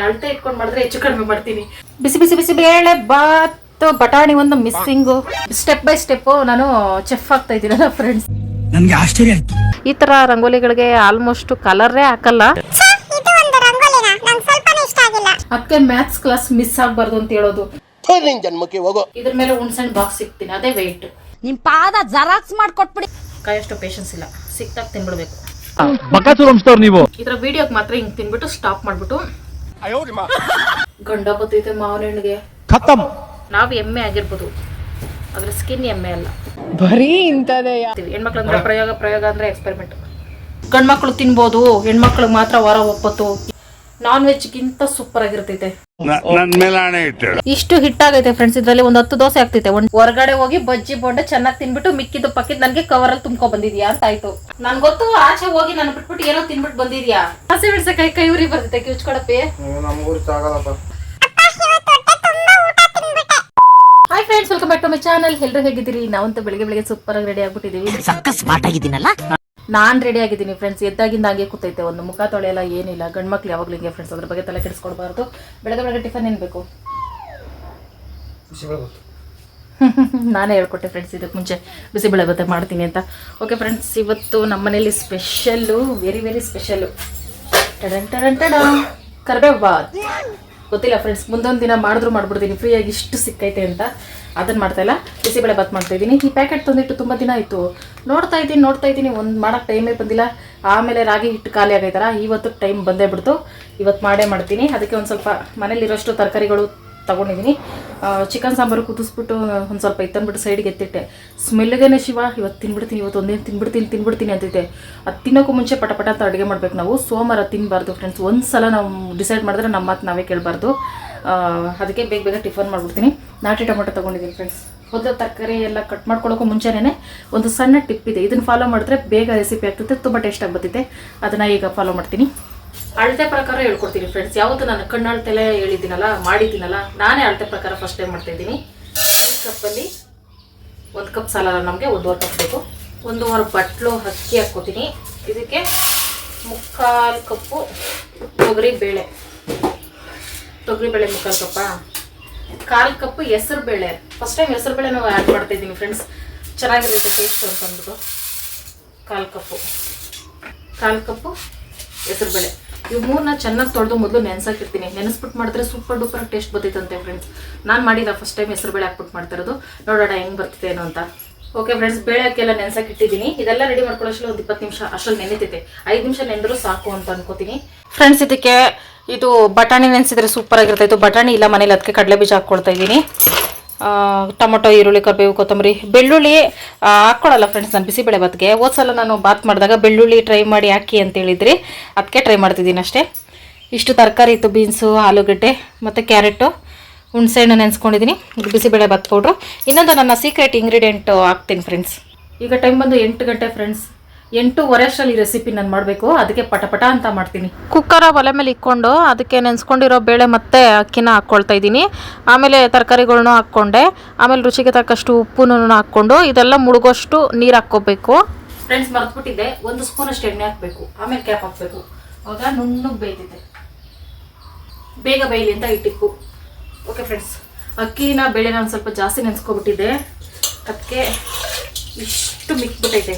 ನಾನು ಅಳತೆ ಇಟ್ಕೊಂಡು ಮಾಡಿದ್ರೆ ಹೆಚ್ಚು ಕಡಿಮೆ ಮಾಡ್ತೀನಿ. ಬಿಸಿ ಬಿಸಿ ಬಿಸಿ ಬೇಳೆ ಬಾತ್ ಬಟಾಣಿ ಒಂದು ಮಿಸ್ಸಿಂಗು ಸ್ಟೆಪ್ ಬೈ ಸ್ಟೆಪ್ ನಾನು ಚೆಫ್ ಆಗ್ತಾ ಇದ್ದೀನಲ್ಲ ಫ್ರೆಂಡ್ಸ್ ನನ್ಗೆ ಆಶ್ಚರ್ಯ ಆಯ್ತು. ಈ ತರ ರಂಗೋಲಿಗಳಿಗೆ ಆಲ್ಮೋಸ್ಟ್ ಕಲರೇ ಹಾಕಲ್ಲ. ಇದು ಒಂದು ರಂಗೋಲಿನ ನಂಗೆ ಸ್ವಲ್ಪನೂ ಇಷ್ಟ ಆಗಿಲ್ಲ ಅದಕ್ಕೆ ಮ್ಯಾಥ್ಸ್ ಕ್ಲಾಸ್ ಮಿಸ್ ಆಗ್ಬಾರ್ದು ಅಂತ ಹೇಳೋದು. ನಿನ್ ಜನ್ಮಕ್ಕೆ ಹೋಗೋ. ಇದ್ರ ಮೇಲೆ ಹುಣ್ಸೆಹಣ್ಣು ಬಾಕ್ಸ್ ಸಿಗ್ತೀನಿ ಅದೇ ವೆಯ್ಟ್ ನಿಮ್ ಪಾದ ಜರಾಕ್ಸ್ ಮಾಡ್ಕೊಟ್ಬಿಡಿ. ಕಾಯಷ್ಟು ಪೇಷನ್ಸ್ ಇಲ್ಲ. ಸಿಕ್ತಾಗ ತಿನ್ಬಿಡ್ಬೇಕು. ಬಕಾಸೂರ್ ವಂಶದವ್ರು ನೀವು. ಇದ್ರ ವಿಡಿಯೋಗೆ ಮಾತ್ರ ಹಿಂಗ್ ತಿನ್ಬಿಟ್ಟು ಸ್ಟಾಪ್ ಮಾಡ್ಬಿಟ್ಟು ಗಂಡ ಬತ್ತೈತೆ ಮಾವನ ಹೆಣ್ಣಿಗೆ ಖತಮ್. ನಾವು ಎಮ್ಮೆ ಆಗಿರ್ಬೋದು. ಅದ್ರ ಸ್ಕಿನ್ ಎಮ್ಮೆ ಅಲ್ಲ. ಬರೀ ಇಂಥದೇ ಹೆಣ್ಮಕ್ಳು ಅಂದ್ರೆ ಪ್ರಯೋಗ ಪ್ರಯೋಗ ಅಂದ್ರೆ ಎಕ್ಸ್ಪೆರಿಮೆಂಟ್ ಗಂಡ್ಮಕ್ಳು ತಿನ್ಬೋದು ಹೆಣ್ಮಕ್ಳಿಗೆ ಮಾತ್ರ ವಾರ ಒಪ್ಪತ್ತು. ನಾನ್ ವೆಜ್ಗಿಂತ ಸೂಪರ್ ಆಗಿರ್ತೈತೆ. ನನ್ ಮೇಲೆ ಹಣೆ ಇಟ್ಟು ಇಷ್ಟು ಹಿಟ್ ಆಗೈತೆ ಫ್ರೆಂಡ್ಸ್ ಇದ್ರಲ್ಲಿ ಒಂದ್ ಹತ್ತು ದೋಸೆ ಆಗ್ತೈತೆ ಒಂದ್ ಹೊರಗಡೆ ಹೋಗಿ ಬಜ್ಜಿ ಬೋಂಡೆ ಚೆನ್ನಾಗಿ ತಿನ್ಬಿಟ್ಟು ಮಿಕ್ಕಿದ್ದು ಪಕ್ಕಿದ್ ನನಗೆ ಕವರ್ ಅಲ್ಲಿ ತುಂಬ್ಕೊ ಬಂದಿದ್ಯಾ ಅಂತ ಆಯ್ತು. ನನ್ ಗೊತ್ತು ಆಚೆ ಹೋಗಿ ನನ್ ಬಿಟ್ಬಿಟ್ಟು ಏನೋ ತಿನ್ಬಿಟ್ಟು ಬಂದಿದ್ಯಾ? ಹಸಿ ಬಿಡ್ಸ ಕೈ ಕೈ ಉರಿ ಬರ್ತೈತೆ ಕಿಚ್ಕೊಡಪ್ಪಿ hi friends welcome back to my channel ಎಲ್ಲರೂ ಹೇಗಿದ್ದೀರಿ? ನಾವಂತೂ ಬೆಳಿಗ್ಗೆ ಬೆಳಿಗ್ಗೆ ಸೂಪರ್ ಆಗಿ ರೆಡಿ ಆಗ್ಬಿಟ್ಟಿದೀವಿ. ಸಕ್ಕ ಸ್ಮಾರ್ಟ್ ಆಗಿದ್ದೀನಲ್ಲ? ನಾನ್ ರೆಡಿ ಆಗಿದ್ದೀನಿ ಫ್ರೆಂಡ್ಸ್ ಎದ್ದಾಗಿಂದ ಹಾಗೆ ಕೂತೈತೆ. ಒಂದು ಮುಖ ತೊಳೆಯಲ್ಲ ಏನಿಲ್ಲ. ಗಂಡು ಮಕ್ಳು ಯಾವಾಗ್ಲೂ ಹಿಂಗೆ ಫ್ರೆಂಡ್ಸ್ ಅದ್ರ ಬಗ್ಗೆ ತಲೆ ಕೆಡಿಸ್ಕೊಡ್ಬಾರ್ದು. ಬೆಳಗ್ಗೆ ಬೆಳಗ್ಗೆ ಟಿಫನ್ ಏನ್ ಬೇಕು? ನಾನೇ ಹೇಳ್ಕೊಟ್ಟೆ ಫ್ರೆಂಡ್ಸ್ ಇದಕ್ಕೆ ಮುಂಚೆ ಬಿಸಿಬೇಳೆ ಮಾಡ್ತೀನಿ ಅಂತ. ಓಕೆ ಫ್ರೆಂಡ್ಸ್ ಇವತ್ತು ನಮ್ಮ ಮನೇಲಿ ಸ್ಪೆಷಲ್ಲು ವೆರಿ ವೆರಿ ಸ್ಪೆಷಲ್ಲು ಟಡನ್ ಟಡನ್ ಟಡ. ಕರ್ಬೇವು ಬಾತ್ ಗೊತ್ತಿಲ್ಲ ಫ್ರೆಂಡ್ಸ್ ಮುಂದೊಂದು ದಿನ ಮಾಡಿದ್ರು ಮಾಡ್ಬಿಡ್ತೀನಿ. ಫ್ರೀಯಾಗಿ ಇಷ್ಟು ಸಿಕ್ಕೈತೆ ಅಂತ. ಅದನ್ನು ಮಾಡ್ತಾ ಇಲ್ಲ. ಬಿಸಿಬೇಳೆ ಬಾತ್ ಮಾಡ್ತಾ ಇದ್ದೀನಿ. ಈ ಪ್ಯಾಕೆಟ್ ತಂದಿಟ್ಟು ತುಂಬ ದಿನ ಆಯಿತು. ನೋಡ್ತಾ ಇದ್ದೀನಿ ನೋಡ್ತಾ ಇದ್ದೀನಿ. ಒಂದು ಮಾಡೋಕ್ಕೆ ಟೈಮೇ ಬಂದಿಲ್ಲ. ಆಮೇಲೆ ರಾಗಿ ಹಿಟ್ಟು ಖಾಲಿ ಆಗೈತಲ್ಲ, ಇವತ್ತು ಟೈಮ್ ಬಂದೇ ಬಿಡ್ತು. ಇವತ್ತು ಮಾಡೇ ಮಾಡ್ತೀನಿ. ಅದಕ್ಕೆ ಒಂದು ಸ್ವಲ್ಪ ಮನೇಲಿರೋಷ್ಟು ತರಕಾರಿಗಳು ತಗೊಂಡಿದ್ದೀನಿ. ಚಿಕನ್ ಸಾಂಬಾರು ಕುದಿಸ್ಬಿಟ್ಟು ಒಂದು ಸ್ವಲ್ಪ ಇತ್ತಂದ್ಬಿಟ್ಟು ಸೈಡ್ಗೆ ಎತ್ತಿಟ್ಟೆ. ಸ್ಮೆಲ್ಗೇನೆ ಶಿವ. ಇವತ್ತು ತಿನ್ಬಿಡ್ತೀನಿ ಇವತ್ತು ಒಂದೇನು ತಿನ್ಬಿಡ್ತೀನಿ ತಿನ್ಬಿಡ್ತೀನಿ ಅಂತಿದ್ದೆ. ಅದು ತಿನ್ನೋಕ್ಕೂ ಮುಂಚೆ ಪಟ ಪಟ ಅಂತ ಅಡುಗೆ ಮಾಡ್ಬೇಕು ನಾವು. ಸೋಮವಾರ ತಿನ್ನಬಾರ್ದು ಫ್ರೆಂಡ್ಸ್ ಒಂದು ಸಲ ನಾವು ಡಿಸೈಡ್ ಮಾಡಿದ್ರೆ ನಮ್ಮ ಮಾತು ನಾವೇ ಕೇಳಬಾರ್ದು. ಅದಕ್ಕೆ ಬೇಗ ಬೇಗ ಟಿಫನ್ ಮಾಡ್ಬಿಡ್ತೀನಿ. ನಾಟಿ ಟೊಮೆಟೊ ತೊಗೊಂಡಿದ್ದೀನಿ ಫ್ರೆಂಡ್ಸ್ ಹೊದ ತರಕಾರಿ ಎಲ್ಲ ಕಟ್ ಮಾಡ್ಕೊಳ್ಳೋಕ್ಕೂ ಮುಂಚೆನೇ ಒಂದು ಸಣ್ಣ ಟಿಪ್ ಇದೆ. ಇದನ್ನು ಫಾಲೋ ಮಾಡಿದ್ರೆ ಬೇಗ ರೆಸಿಪಿ ಆಗ್ತದೆ ತುಂಬ ಟೇಸ್ಟಾಗಿ ಬರ್ತೈತೆ ಅದನ್ನು ಈಗ ಫಾಲೋ ಮಾಡ್ತೀನಿ. ಅಳತೆ ಪ್ರಕಾರ ಹೇಳ್ಕೊಡ್ತೀನಿ ಫ್ರೆಂಡ್ಸ್ ಯಾವತ್ತು ನಾನು ಕಣ್ಣಳ್ತೆಲೆ ಹೇಳಿದ್ದೀನಲ್ಲ ಮಾಡಿದ್ದೀನಲ್ಲ ನಾನೇ ಅಳತೆ ಪ್ರಕಾರ ಫಸ್ಟ್ ಟೈಮ್ ಮಾಡ್ತಾ ಇದ್ದೀನಿ. ಈ ಕಪ್ಪಲ್ಲಿ ಒಂದು ಕಪ್ ಸಾಲ ನಮಗೆ ಒಂದೂವರೆ ಕಪ್ ಬೇಕು. ಒಂದೂವರೆ ಬಟ್ಲು ಅಕ್ಕಿ ಹಾಕ್ಕೋತೀನಿ ಇದಕ್ಕೆ ಮುಕ್ಕಾಲು ಕಪ್ಪು ತೊಗರಿ ಬೇಳೆ. ತೊಗರಿ ಬೇಳೆ ಮುಕ್ಕಾಲು ಕಪ್ಪ? ಕಾಲು ಕಪ್, ಹೆಸರು ಬೇಳೆ. ಫಸ್ಟ್ ಟೈಮ್ ಹೆಸರು ಬೇಳೆ ನಾವು ಆ್ಯಡ್ ಮಾಡ್ತಾ ಇದ್ದೀನಿ ಫ್ರೆಂಡ್ಸ್ ಚೆನ್ನಾಗಿರುತ್ತೆ ಟೇಸ್ಟ್ ಅಂತ ಅಂದ್ಬಿಟ್ಟು. ಕಾಲು ಕಪ್ಪು. ಕಾಲು ಕಪ್ಪು, ಹೆಸರು ಬೇಳೆ. ಇವು ಮೂರನ್ನ ಚೆನ್ನಾಗಿ ತೊಳೆದು ಮೊದಲು ನೆನೆಸಾಕಿರ್ತೀನಿ. ನೆನೆಸ್ಬಿಟ್ಟು ಮಾಡಿದ್ರೆ ಸೂಪರ್ ಡೂಪರ್ ಟೇಸ್ಟ್ ಬರ್ತೈತಂತೆ ಫ್ರೆಂಡ್ಸ್ ನಾನು ಮಾಡಿಲ್ಲ ಫಸ್ಟ್ ಟೈಮ್ ಹೆಸರು ಬೇಳೆ ಹಾಕ್ಬಿಟ್ಟು ಮಾಡ್ತಾ ಇರೋದು ನೋಡೋಣ ಹೆಂಗೆ ಬರ್ತಿದೆ ಏನೋ ಅಂತ. ಓಕೆ ಫ್ರೆಂಡ್ಸ್ ಬೇಳೆ ಹಾಕೆಲ್ಲ ನೆನೆಸಕ್ಕೆ ಇಟ್ಟಿದ್ದೀನಿ ಇದೆಲ್ಲ ರೆಡಿ ಮಾಡ್ಕೊಳ್ಳೋಷ್ಟು ಒಂದು ಇಪ್ಪತ್ತು ನಿಮಿಷ ಅಷ್ಟರಲ್ಲಿ ನೆನೆತೈತೆ. ಐದು ನಿಮಿಷ ನೆನೆದ್ರೂ ಸಾಕು ಅಂತ ಅನ್ಕೋತೀನಿ. ಫ್ರೆಂಡ್ಸ್ ಇದಕ್ಕೆ ಇದು ಬಟಾಣಿ ನೆನೆಸಿದ್ರೆ ಸೂಪರ್ ಆಗಿರ್ತೈತೆ. ಬಟಾಣಿ ಇಲ್ಲ, ಮನೇಲಿ ಅದಕ್ಕೆ ಕಡಲೆ ಬೀಜ ಹಾಕ್ಕೊಳ್ತಾ ಇದ್ದೀನಿ. ಟೊಮೊಟೊ, ಈರುಳ್ಳಿ, ಕರಿಬೇವು, ಕೊತ್ತಂಬರಿ, ಬೆಳ್ಳುಳ್ಳಿ ಹಾಕ್ಕೊಳ್ಳಲ್ಲ ಫ್ರೆಂಡ್ಸ್ ನಾನು ಬಿಸಿಬೇಳೆ ಬಾತ್ಗೆ ಹೋದ್ಸಲ ನಾನು ಬಾತ್ ಮಾಡಿದಾಗ ಬೆಳ್ಳುಳ್ಳಿ ಟ್ರೈ ಮಾಡಿ ಹಾಕಿ ಅಂತೇಳಿದ್ರಿ ಅದಕ್ಕೆ ಟ್ರೈ ಮಾಡ್ತಿದ್ದೀನಿ ಅಷ್ಟೇ. ಇಷ್ಟು ತರಕಾರಿ ಇತ್ತು ಬೀನ್ಸು ಆಲೂಗಡ್ಡೆ, ಮತ್ತು ಕ್ಯಾರೆಟು, ಹುಣಸೆಹಣ್ಣು ನೆನೆಸ್ಕೊಂಡಿದ್ದೀನಿ. ಇದು ಬಿಸಿಬೇಳೆ ಬಾತ್ ಪೌಡ್ರು ಇನ್ನೊಂದು ನನ್ನ ಸೀಕ್ರೆಟ್ ಇಂಗ್ರೀಡಿಯೆಂಟು ಹಾಕ್ತೀನಿ ಫ್ರೆಂಡ್ಸ್ ಈಗ ಟೈಮ್ ಬಂದು ಎಂಟು ಗಂಟೆ ಫ್ರೆಂಡ್ಸ್ ಎಂಟೂವರೆ ಅಷ್ಟರಲ್ಲಿ ಈ ರೆಸಿಪಿ ನಾನು ಮಾಡಬೇಕು ಅದಕ್ಕೆ ಪಟಪಟ ಅಂತ ಮಾಡ್ತೀನಿ. ಕುಕ್ಕರ ಒಲೆ ಮೇಲೆ ಇಕ್ಕೊಂಡು ಅದಕ್ಕೆ ನೆನೆಸ್ಕೊಂಡಿರೋ ಬೇಳೆ ಮತ್ತೆ ಅಕ್ಕಿನ ಹಾಕ್ಕೊಳ್ತಾ ಇದ್ದೀನಿ. ಆಮೇಲೆ ತರಕಾರಿಗಳನ್ನೂ ಹಾಕ್ಕೊಂಡೆ. ಆಮೇಲೆ ರುಚಿಗೆ ತಕ್ಕಷ್ಟು ಉಪ್ಪುನೂ ಹಾಕ್ಕೊಂಡು ಇದೆಲ್ಲ ಮುಳುಗೋಷ್ಟು ನೀರು ಹಾಕ್ಕೋಬೇಕು. ಫ್ರೆಂಡ್ಸ್ ಮರೆತ್ಬಿಟ್ಟಿದ್ದೆ. ಒಂದು ಸ್ಪೂನ್ ಅಷ್ಟು ಎಣ್ಣೆ ಹಾಕಬೇಕು. ಆಮೇಲೆ ಕ್ಯಾಪ್ ಹಾಕಬೇಕು. ಅವಾಗ ನುಣ್ಣಗೆ ಬೇಯ್ತಿದೆ. ಬೇಗ ಬೇಯಲಿ ಅಂತ ಇಟ್ಟಿಕ್ಕು ಓಕೆ ಫ್ರೆಂಡ್ಸ್ ಅಕ್ಕಿನ ಬೇಳೆ ನಾನು ಸ್ವಲ್ಪ ಜಾಸ್ತಿ ನೆನೆಸ್ಕೊಬಿಟ್ಟಿದ್ದೆ. ಅದಕ್ಕೆ ಇಷ್ಟು ಮಿಕ್ಬಿಟ್ಟೈತೆ.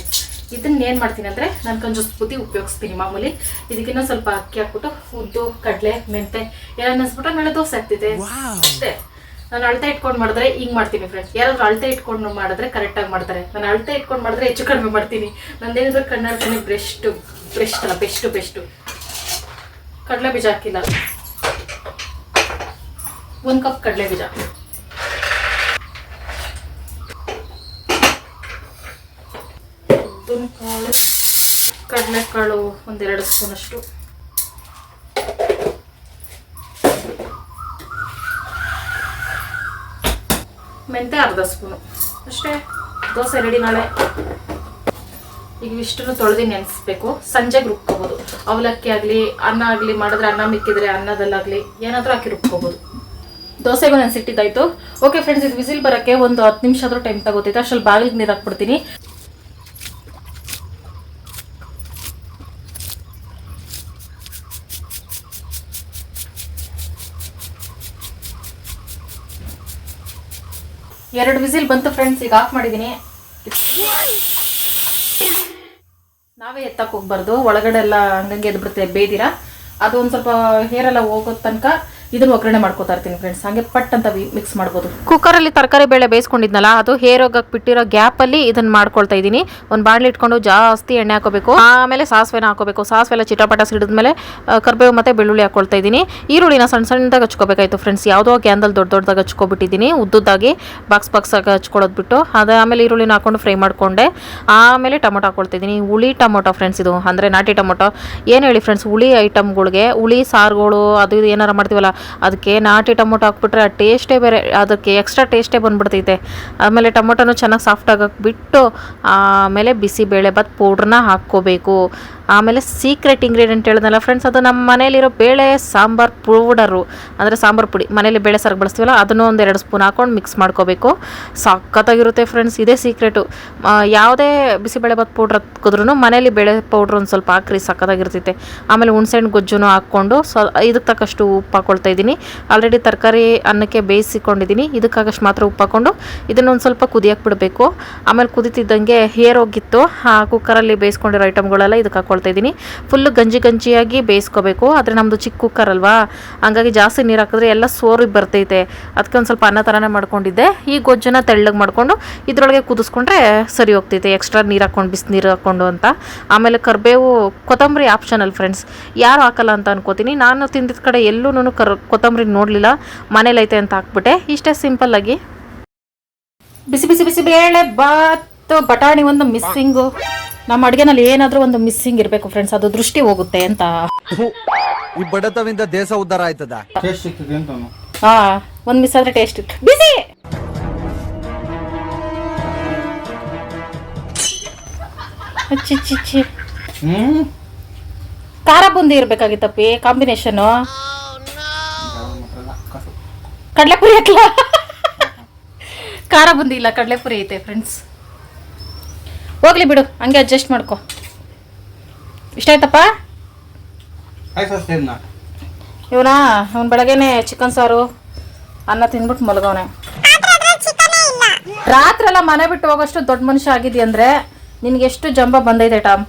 ಇದನ್ನ ಏನು ಮಾಡ್ತೀನಿ ಅಂದರೆ ನಾನು ಕಂಜೂಸ್ ಬುದ್ಧಿ ಉಪಯೋಗಿಸ್ತೀನಿ ಮಾಮೂಲಿ. ಇದಕ್ಕಿನ್ನ ಸ್ವಲ್ಪ ಅಕ್ಕಿ ಹಾಕ್ಬಿಟ್ಟು ಉದ್ದು ಕಡಲೆ ಮೆಂತೆ ಎಲ್ಲ ಮೇಲೆ ನಾಳೆ ದೋಸೆ ಆಗ್ತಿದೆ. ಅಷ್ಟೇ. ನಾನು ಅಳತೆ ಇಟ್ಕೊಂಡು ಮಾಡಿದ್ರೆ ಹಿಂಗೆ ಮಾಡ್ತೀನಿ ಫ್ರೆಂಡ್ಸ್ ಯಾರಾದ್ರೂ ಅಳತೆ ಇಟ್ಕೊಂಡು ಮಾಡಿದ್ರೆ ಕರೆಕ್ಟಾಗಿ ಮಾಡ್ತಾರೆ. ನಾನು ಅಳತೆ ಇಟ್ಕೊಂಡು ಮಾಡಿದ್ರೆ ಹೆಚ್ಚು ಕಡಿಮೆ ಮಾಡ್ತೀನಿ. ನಂದೇನಿದ್ರು ಕಣ್ಣಾಡ್ತೀನಿ ಬ್ರೆಸ್ಟು ಬ್ರೆಸ್ಟ್ ಅಲ್ಲ ಬೆಸ್ಟು ಬೆಸ್ಟು ಕಡಲೆ ಬೀಜ ಹಾಕಿಲ್ಲ. ಒಂದು ಕಪ್ ಕಡಲೆ ಬೀಜ. ಉದ್ದಿನ ಕಾಳು, ಕಡಲೆಕಾಳು ಒಂದೆರಡು ಸ್ಪೂನ್ ಅಷ್ಟು. ಮೆಂತೆ ಅರ್ಧ ಸ್ಪೂನು. ಅಷ್ಟೇ, ದೋಸೆ ರೆಡಿ ನಾಳೆ. ಈಗ ಇಷ್ಟನ್ನು ತೊಳೆದು ನೆನೆಸ್ಬೇಕು. ಸಂಜೆಗೆ ರುಬ್ಕೋಬೋದು. ಅವಲಕ್ಕಿ ಆಗಲಿ, ಅನ್ನ ಆಗಲಿ, ಮಾಡಿದ್ರೆ ಅನ್ನ ಮಿಕ್ಕಿದ್ರೆ ಅನ್ನದಲ್ಲಾಗಲಿ, ಏನಾದರೂ ಹಾಕಿ ರುಬ್ಕೋಬೋದು. ದೋಸೆಗೂ ನೆನೆಸಿಟ್ಟಿದ್ದಾಯ್ತು. ಓಕೆ ಫ್ರೆಂಡ್ಸ್ ಇದು ವಿಸಿಲ್ ಬರೋಕ್ಕೆ ಒಂದು ಹತ್ತು ನಿಮಿಷ ಆದರೂ ಟೈಮ್ ತಗೋತೈತೆ ಅಷ್ಟರಲ್ಲಿ ಬಾಗಿಲಿಗೆ ನೀರು ಹಾಕ್ಬಿಡ್ತೀನಿ. ಎರಡು ವಿಸಿಲ್ ಬಂತು ಫ್ರೆಂಡ್ಸ್ ಈಗ ಆಫ್ ಮಾಡಿದ್ದೀನಿ ನಾವೇ ಎತ್ತಕ್ಕೆ ಹೋಗ್ಬಾರ್ದು. ಒಳಗಡೆ ಎಲ್ಲ ಹಂಗಂಗೆ ಎದ್ಬಿಡುತ್ತೆ, ಬೇದಿರ. ಅದು ಒಂದು ಸ್ವಲ್ಪ ಹೇರೆಲ್ಲ ಹೋಗೋ ತನಕ ಇದನ್ನ ಒಗ್ಗರಣೆ ಮಾಡ್ಕೋತಾ ಇರ್ತೀನಿ ಫ್ರೆಂಡ್ಸ್ ಹಂಗೆ ಪಟ್ ಅಂತ ಮಿಕ್ಸ್ ಮಾಡ್ಬೋದು. ಕುಕ್ಕರಲ್ಲಿ ತರಕಾರಿ ಬೇಳೆ ಬೇಯಿಸ್ಕೊಂಡಿದ್ನಲ್ಲ, ಅದು ಹೇರ್ ಹೋಗಕ್ ಬಿಟ್ಟಿರೋ ಗ್ಯಾಪಲ್ಲಿ ಇದನ್ನ ಮಾಡ್ಕೊಳ್ತಾ ಇದ್ದೀನಿ. ಒಂದು ಬಾಣಲಿ ಇಟ್ಕೊಂಡು ಜಾಸ್ತಿ ಎಣ್ಣೆ ಹಾಕೋಬೇಕು. ಆಮೇಲೆ ಸಾಸಿವೆನ ಹಾಕೋಬೇಕು. ಸಾಸಿವೆ ಎಲ್ಲ ಚಿಟಪಟ ಸಿಡಿದ್ಮೇಲೆ ಕರ್ಬೇವು ಮತ್ತೆ ಬೆಳ್ಳುಳ್ಳಿ ಹಾಕೊಳ್ತಾ ಇದ್ದೀನಿ. ಈರುಳ್ಳಿನ ಸಣ್ಣ ಸಣ್ಣದಾಗ ಹಚ್ಕೋಬೇಕಾಯ್ತು ಫ್ರೆಂಡ್ಸ್ ಯಾವುದೋ ಕ್ಯಾಂಡಲ್ ದೊಡ್ಡ ದೊಡ್ಡದಾಗಿ ಹಚ್ಕೊಬಿಟ್ಟಿದ್ದೀನಿ. ಉದ್ದುದ್ದಾಗಿ ಬಾಕ್ಸ್ ಬಾಕ್ಸ್ ಆಗಿ ಹಚ್ಕೊಳ್ಳೋದು ಬಿಟ್ಟು, ಅದು ಆಮೇಲೆ ಈರುಳ್ಳಿನ ಹಾಕೊಂಡು ಫ್ರೈ ಮಾಡ್ಕೊಂಡೆ. ಆಮೇಲೆ ಟೊಮೊಟೊ ಹಾಕೊಳ್ತಾ ಇದ್ದೀನಿ. ಹುಳಿ ಟೊಮೊಟೊ ಫ್ರೆಂಡ್ಸ್ ಇದು. ಅಂದರೆ ನಾಟಿ ಟೊಮೊಟೊ. ಏನು ಹೇಳಿ ಫ್ರೆಂಡ್ಸ್ ಹುಳಿ ಐಟಮ್ಗಳಿಗೆ ಹುಳಿ, ಸಾರುಗಳು, ಅದು ಇದು ಏನಾರ ಮಾಡ್ತೀವಲ್ಲ ಅದಕ್ಕೆ ನಾಟಿ ಟೊಮೊಟೊ ಹಾಕ್ಬಿಟ್ರೆ ಆ ಟೇಸ್ಟೇ ಬೇರೆ, ಅದಕ್ಕೆ ಎಕ್ಸ್ಟ್ರಾ ಟೇಸ್ಟೇ ಬಂದುಬಿಡ್ತೈತೆ. ಆಮೇಲೆ ಟೊಮೊಟೊನೂ ಚೆನ್ನಾಗಿ ಸಾಫ್ಟ್ ಹಾಕ್ಬಿಟ್ಟು ಬಿಟ್ಟು, ಆಮೇಲೆ ಬಿಸಿಬೇಳೆ ಬಾತ್ ಪೌಡ್ರನ್ನ ಹಾಕ್ಕೋಬೇಕು. ಆಮೇಲೆ ಸೀಕ್ರೆಟ್ ಇಂಗ್ರೀಡಿಯೆಂಟ್ ಹೇಳಿದ್ನಲ್ಲ ಫ್ರೆಂಡ್ಸ್ ಅದು ನಮ್ಮ ಮನೇಲಿರೋ ಬೇಳೆ, ಸಾಂಬಾರ್ ಪೌಡರು. ಅಂದರೆ ಸಾಂಬಾರು ಪುಡಿ. ಮನೇಲಿ ಬೇಳೆ ಸಾರಿಗೆ ಬಳಸ್ತೀವಲ್ಲ, ಅದನ್ನು ಒಂದು ಎರಡು ಸ್ಪೂನ್ ಹಾಕೊಂಡು ಮಿಕ್ಸ್ ಮಾಡ್ಕೋಬೇಕು. ಸಖತ್ತಾಗಿರುತ್ತೆ ಫ್ರೆಂಡ್ಸ್ ಇದೇ ಸೀಕ್ರೆಟು ಯಾವುದೇ ಬಿಸಿಬೇಳೆ ಬಾತ್ ಪೌಡ್ರ್ ಹತ್ಕಿದ್ರು ಮನೇಲಿ ಬೇಳೆ ಪೌಡ್ರ್ ಒಂದು ಸ್ವಲ್ಪ ಹಾಕ್ರಿ ಸಕ್ಕತ್ತಾಗಿರ್ತೈತೆ ಆಮೇಲೆ ಹುಣ್ಸೆಹಣ್ಣು ಗೊಜ್ಜುನು ಹಾಕ್ಕೊಂಡು ಸ್ವ ಇದಕ್ಕೆ ತಕ್ಕಷ್ಟು ಉಪ್ಪು ಹಾಕ್ಕೊಳ್ತಾ ಇದ್ದೀನಿ. ಆಲ್ರೆಡಿ ತರಕಾರಿ ಅನ್ನಕ್ಕೆ ಬೇಯಿಸಿಕೊಂಡಿದ್ದೀನಿ. ಇದಕ್ಕಾಗಷ್ಟು ಮಾತ್ರ ಉಪ್ಪು ಹಾಕ್ಕೊಂಡು ಇದನ್ನೊಂದು ಸ್ವಲ್ಪ ಕುದಿಯಕ್ಕೆ ಬಿಡಬೇಕು. ಆಮೇಲೆ ಕುದಿತಿದ್ದಂಗೆ ಹೇರ್ ಹೋಗಿತ್ತು. ಆ ಕುಕ್ಕರಲ್ಲಿ ಬೇಯಿಸ್ಕೊಂಡಿರೋ ಐಟಮ್ಗಳೆಲ್ಲ ಇದಕ್ಕೆ ಹಾಕ್ಕೊಳ್ತಾ ಇದ್ದೀನಿ ಫುಲ್ಲು ಗಂಜಿ ಗಂಜಿಯಾಗಿ ಬೇಯಿಸ್ಕೋಬೇಕು. ಆದರೆ ನಮ್ಮದು ಚಿಕ್ಕ ಕುಕ್ಕರ್ ಅಲ್ವಾ? ಹಂಗಾಗಿ ಜಾಸ್ತಿ ನೀರು ಹಾಕಿದ್ರೆ ಎಲ್ಲ ಸೋರಿ ಬರ್ತೈತೆ. ಅದಕ್ಕೆ ಒಂದು ಸ್ವಲ್ಪ ಅನ್ನ ಥರನೇ ಮಾಡ್ಕೊಂಡಿದ್ದೆ. ಈ ಗೊಜ್ಜನ್ನ ತೆಳ್ಳಗೆ ಮಾಡಿಕೊಂಡು ಇದರೊಳಗೆ ಕುದಿಸ್ಕೊಂಡ್ರೆ ಸರಿ ಹೋಗ್ತೈತೆ. ಎಕ್ಸ್ಟ್ರಾ ನೀರು ಹಾಕ್ಕೊಂಡು, ಬಿಸಿ ನೀರು ಹಾಕ್ಕೊಂಡು ಅಂತ. ಆಮೇಲೆ ಕರಿಬೇವು, ಕೊತ್ತಂಬರಿ ಆಪ್ಷನಲ್ ಫ್ರೆಂಡ್ಸ್ ಯಾರು ಹಾಕಲ್ಲ ಅಂತ ಅನ್ಕೋತೀನಿ. ನಾನು ತಿಂದಿದ್ದ ಕಡೆ ಎಲ್ಲೂ ಕರ್, ಕೊತ್ತಂಬರಿ ನೋಡಲಿಲ್ಲ. ಮನೇಲೈತೆ ಅಂತ ಹಾಕ್ಬಿಟ್ಟೆ. ಇಷ್ಟೇ ಸಿಂಪಲ್ಲಾಗಿ ಬಿಸಿ ಬಿಸಿ ಬಿಸಿ ಬೇಳೆ ಬಾತ್. ಬಟಾಣಿ ಒಂದು ಮಿಸ್ಸಿಂಗು ನಮ್ಮ ಅಡುಗೆನಲ್ಲಿ ಏನಾದರೂ ಒಂದು ಮಿಸ್ಸಿಂಗ್ ಇರಬೇಕು ಫ್ರೆಂಡ್ಸ್ ಅದು ದೃಷ್ಟಿ ಹೋಗುತ್ತೆ ಅಂತ. ಈ ಬಡತವಿಂದ ದೇಶ ಉದ್ಧಾರ ಆಯ್ತದ? ಟೇಸ್ಟ್ ಸಿಗ್ತದೆ ಅಂತ ಹಾ ಒಂದು ಮಿಸ್ ಆದ್ರೆ ಟೇಸ್ಟ್ ಇತ್ತು. ಬಿಸಿ ಅಚ್ಚಿ ಹ್ಮ್? ಖಾರ ಬುಂದಿ ಇರ್ಬೇಕಾಗಿತ್ತಪ್ಪಿ ಕಾಂಬಿನೇಷನು ಕಡಲೆಪುರಿ ಹಾಕಲ ಖಾರ ಬುಂದಿ ಇಲ್ಲ ಕಡಲೆಪುರಿ ಐತೆ ಫ್ರೆಂಡ್ಸ್ ಹೋಗ್ಲಿ ಬಿಡು ಹಂಗೆ ಅಡ್ಜಸ್ಟ್ ಮಾಡ್ಕೊ. ಇಷ್ಟ ಆಯ್ತಪ್ಪ ಇವನ ಅವ್ನು ಬೆಳಗ್ಗೆನೆ ಚಿಕನ್ ಸಾರು ಅನ್ನ ತಿಂದ್ಬಿಟ್ಟು ಮಲಗವನೆ. ರಾತ್ರಿ ಎಲ್ಲ ಮನೆ ಬಿಟ್ಟು ಹೋಗೋಷ್ಟು ದೊಡ್ಡ ಮನುಷ್ಯ ಆಗಿದ್ದಿ ಅಂದ್ರೆ ನಿನ್ಗೆ ಎಷ್ಟು ಜಂಬ ಬಂದೈತೆ ಟಾಮ್.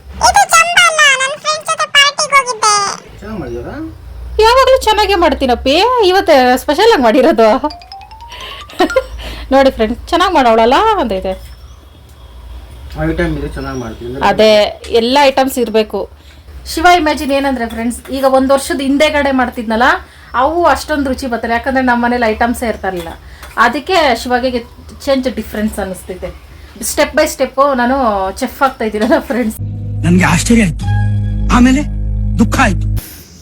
ಯಾವಾಗಲೂ ಚೆನ್ನಾಗೇ ಮಾಡ್ತೀನಪ್ಪಿ ಇವತ್ತು ಸ್ಪೆಷಲ್ ಆಗಿ ಮಾಡಿರೋದು. ನೋಡಿ ಫ್ರೆಂಡ್ ಚೆನ್ನಾಗಿ ಮಾಡೋಳಲ್ಲ ಅಂತೈತೆ ಐಟಮ್ ಇದೆ ಚೆನ್ನಾಗಿ ಮಾಡ್ತೀನಿ ಅದೇ ಎಲ್ಲ ಐಟಮ್ಸ್ ಇರಬೇಕು. ಶಿವ ಇಮ್ಯಾಜಿನ್ ಏನಂದ್ರೆ ಫ್ರೆಂಡ್ಸ್ ಈಗ ಒಂದು ವರ್ಷದ ಹಿಂದೆಗಡೆ ಮಾಡ್ತಿದ್ನಲ್ಲ ಅವು ಅಷ್ಟೊಂದು ರುಚಿ ಬರ್ತಾರೆ ಯಾಕಂದ್ರೆ ನಮ್ಮ ಮನೇಲಿ ಐಟಮ್ಸ್ ಇರ್ತಾರಲ್ಲ ಅದಕ್ಕೆ ಶಿವಾಗೆ ಚೇಂಜ್ ಡಿಫ್ರೆನ್ಸ್ ಅನಿಸ್ತಿದೆ ಸ್ಟೆಪ್ ಬೈ ಸ್ಟೆಪ್ ನಾನು ಚೆಫ್ ಆಗ್ತಾ ಇದ್ದೀನಲ್ಲ ಫ್ರೆಂಡ್ಸ್ ನನಗೆ ಆಶ್ಚರ್ಯ ಆಯ್ತು. ಆಮೇಲೆ ದುಃಖ ಆಯ್ತು.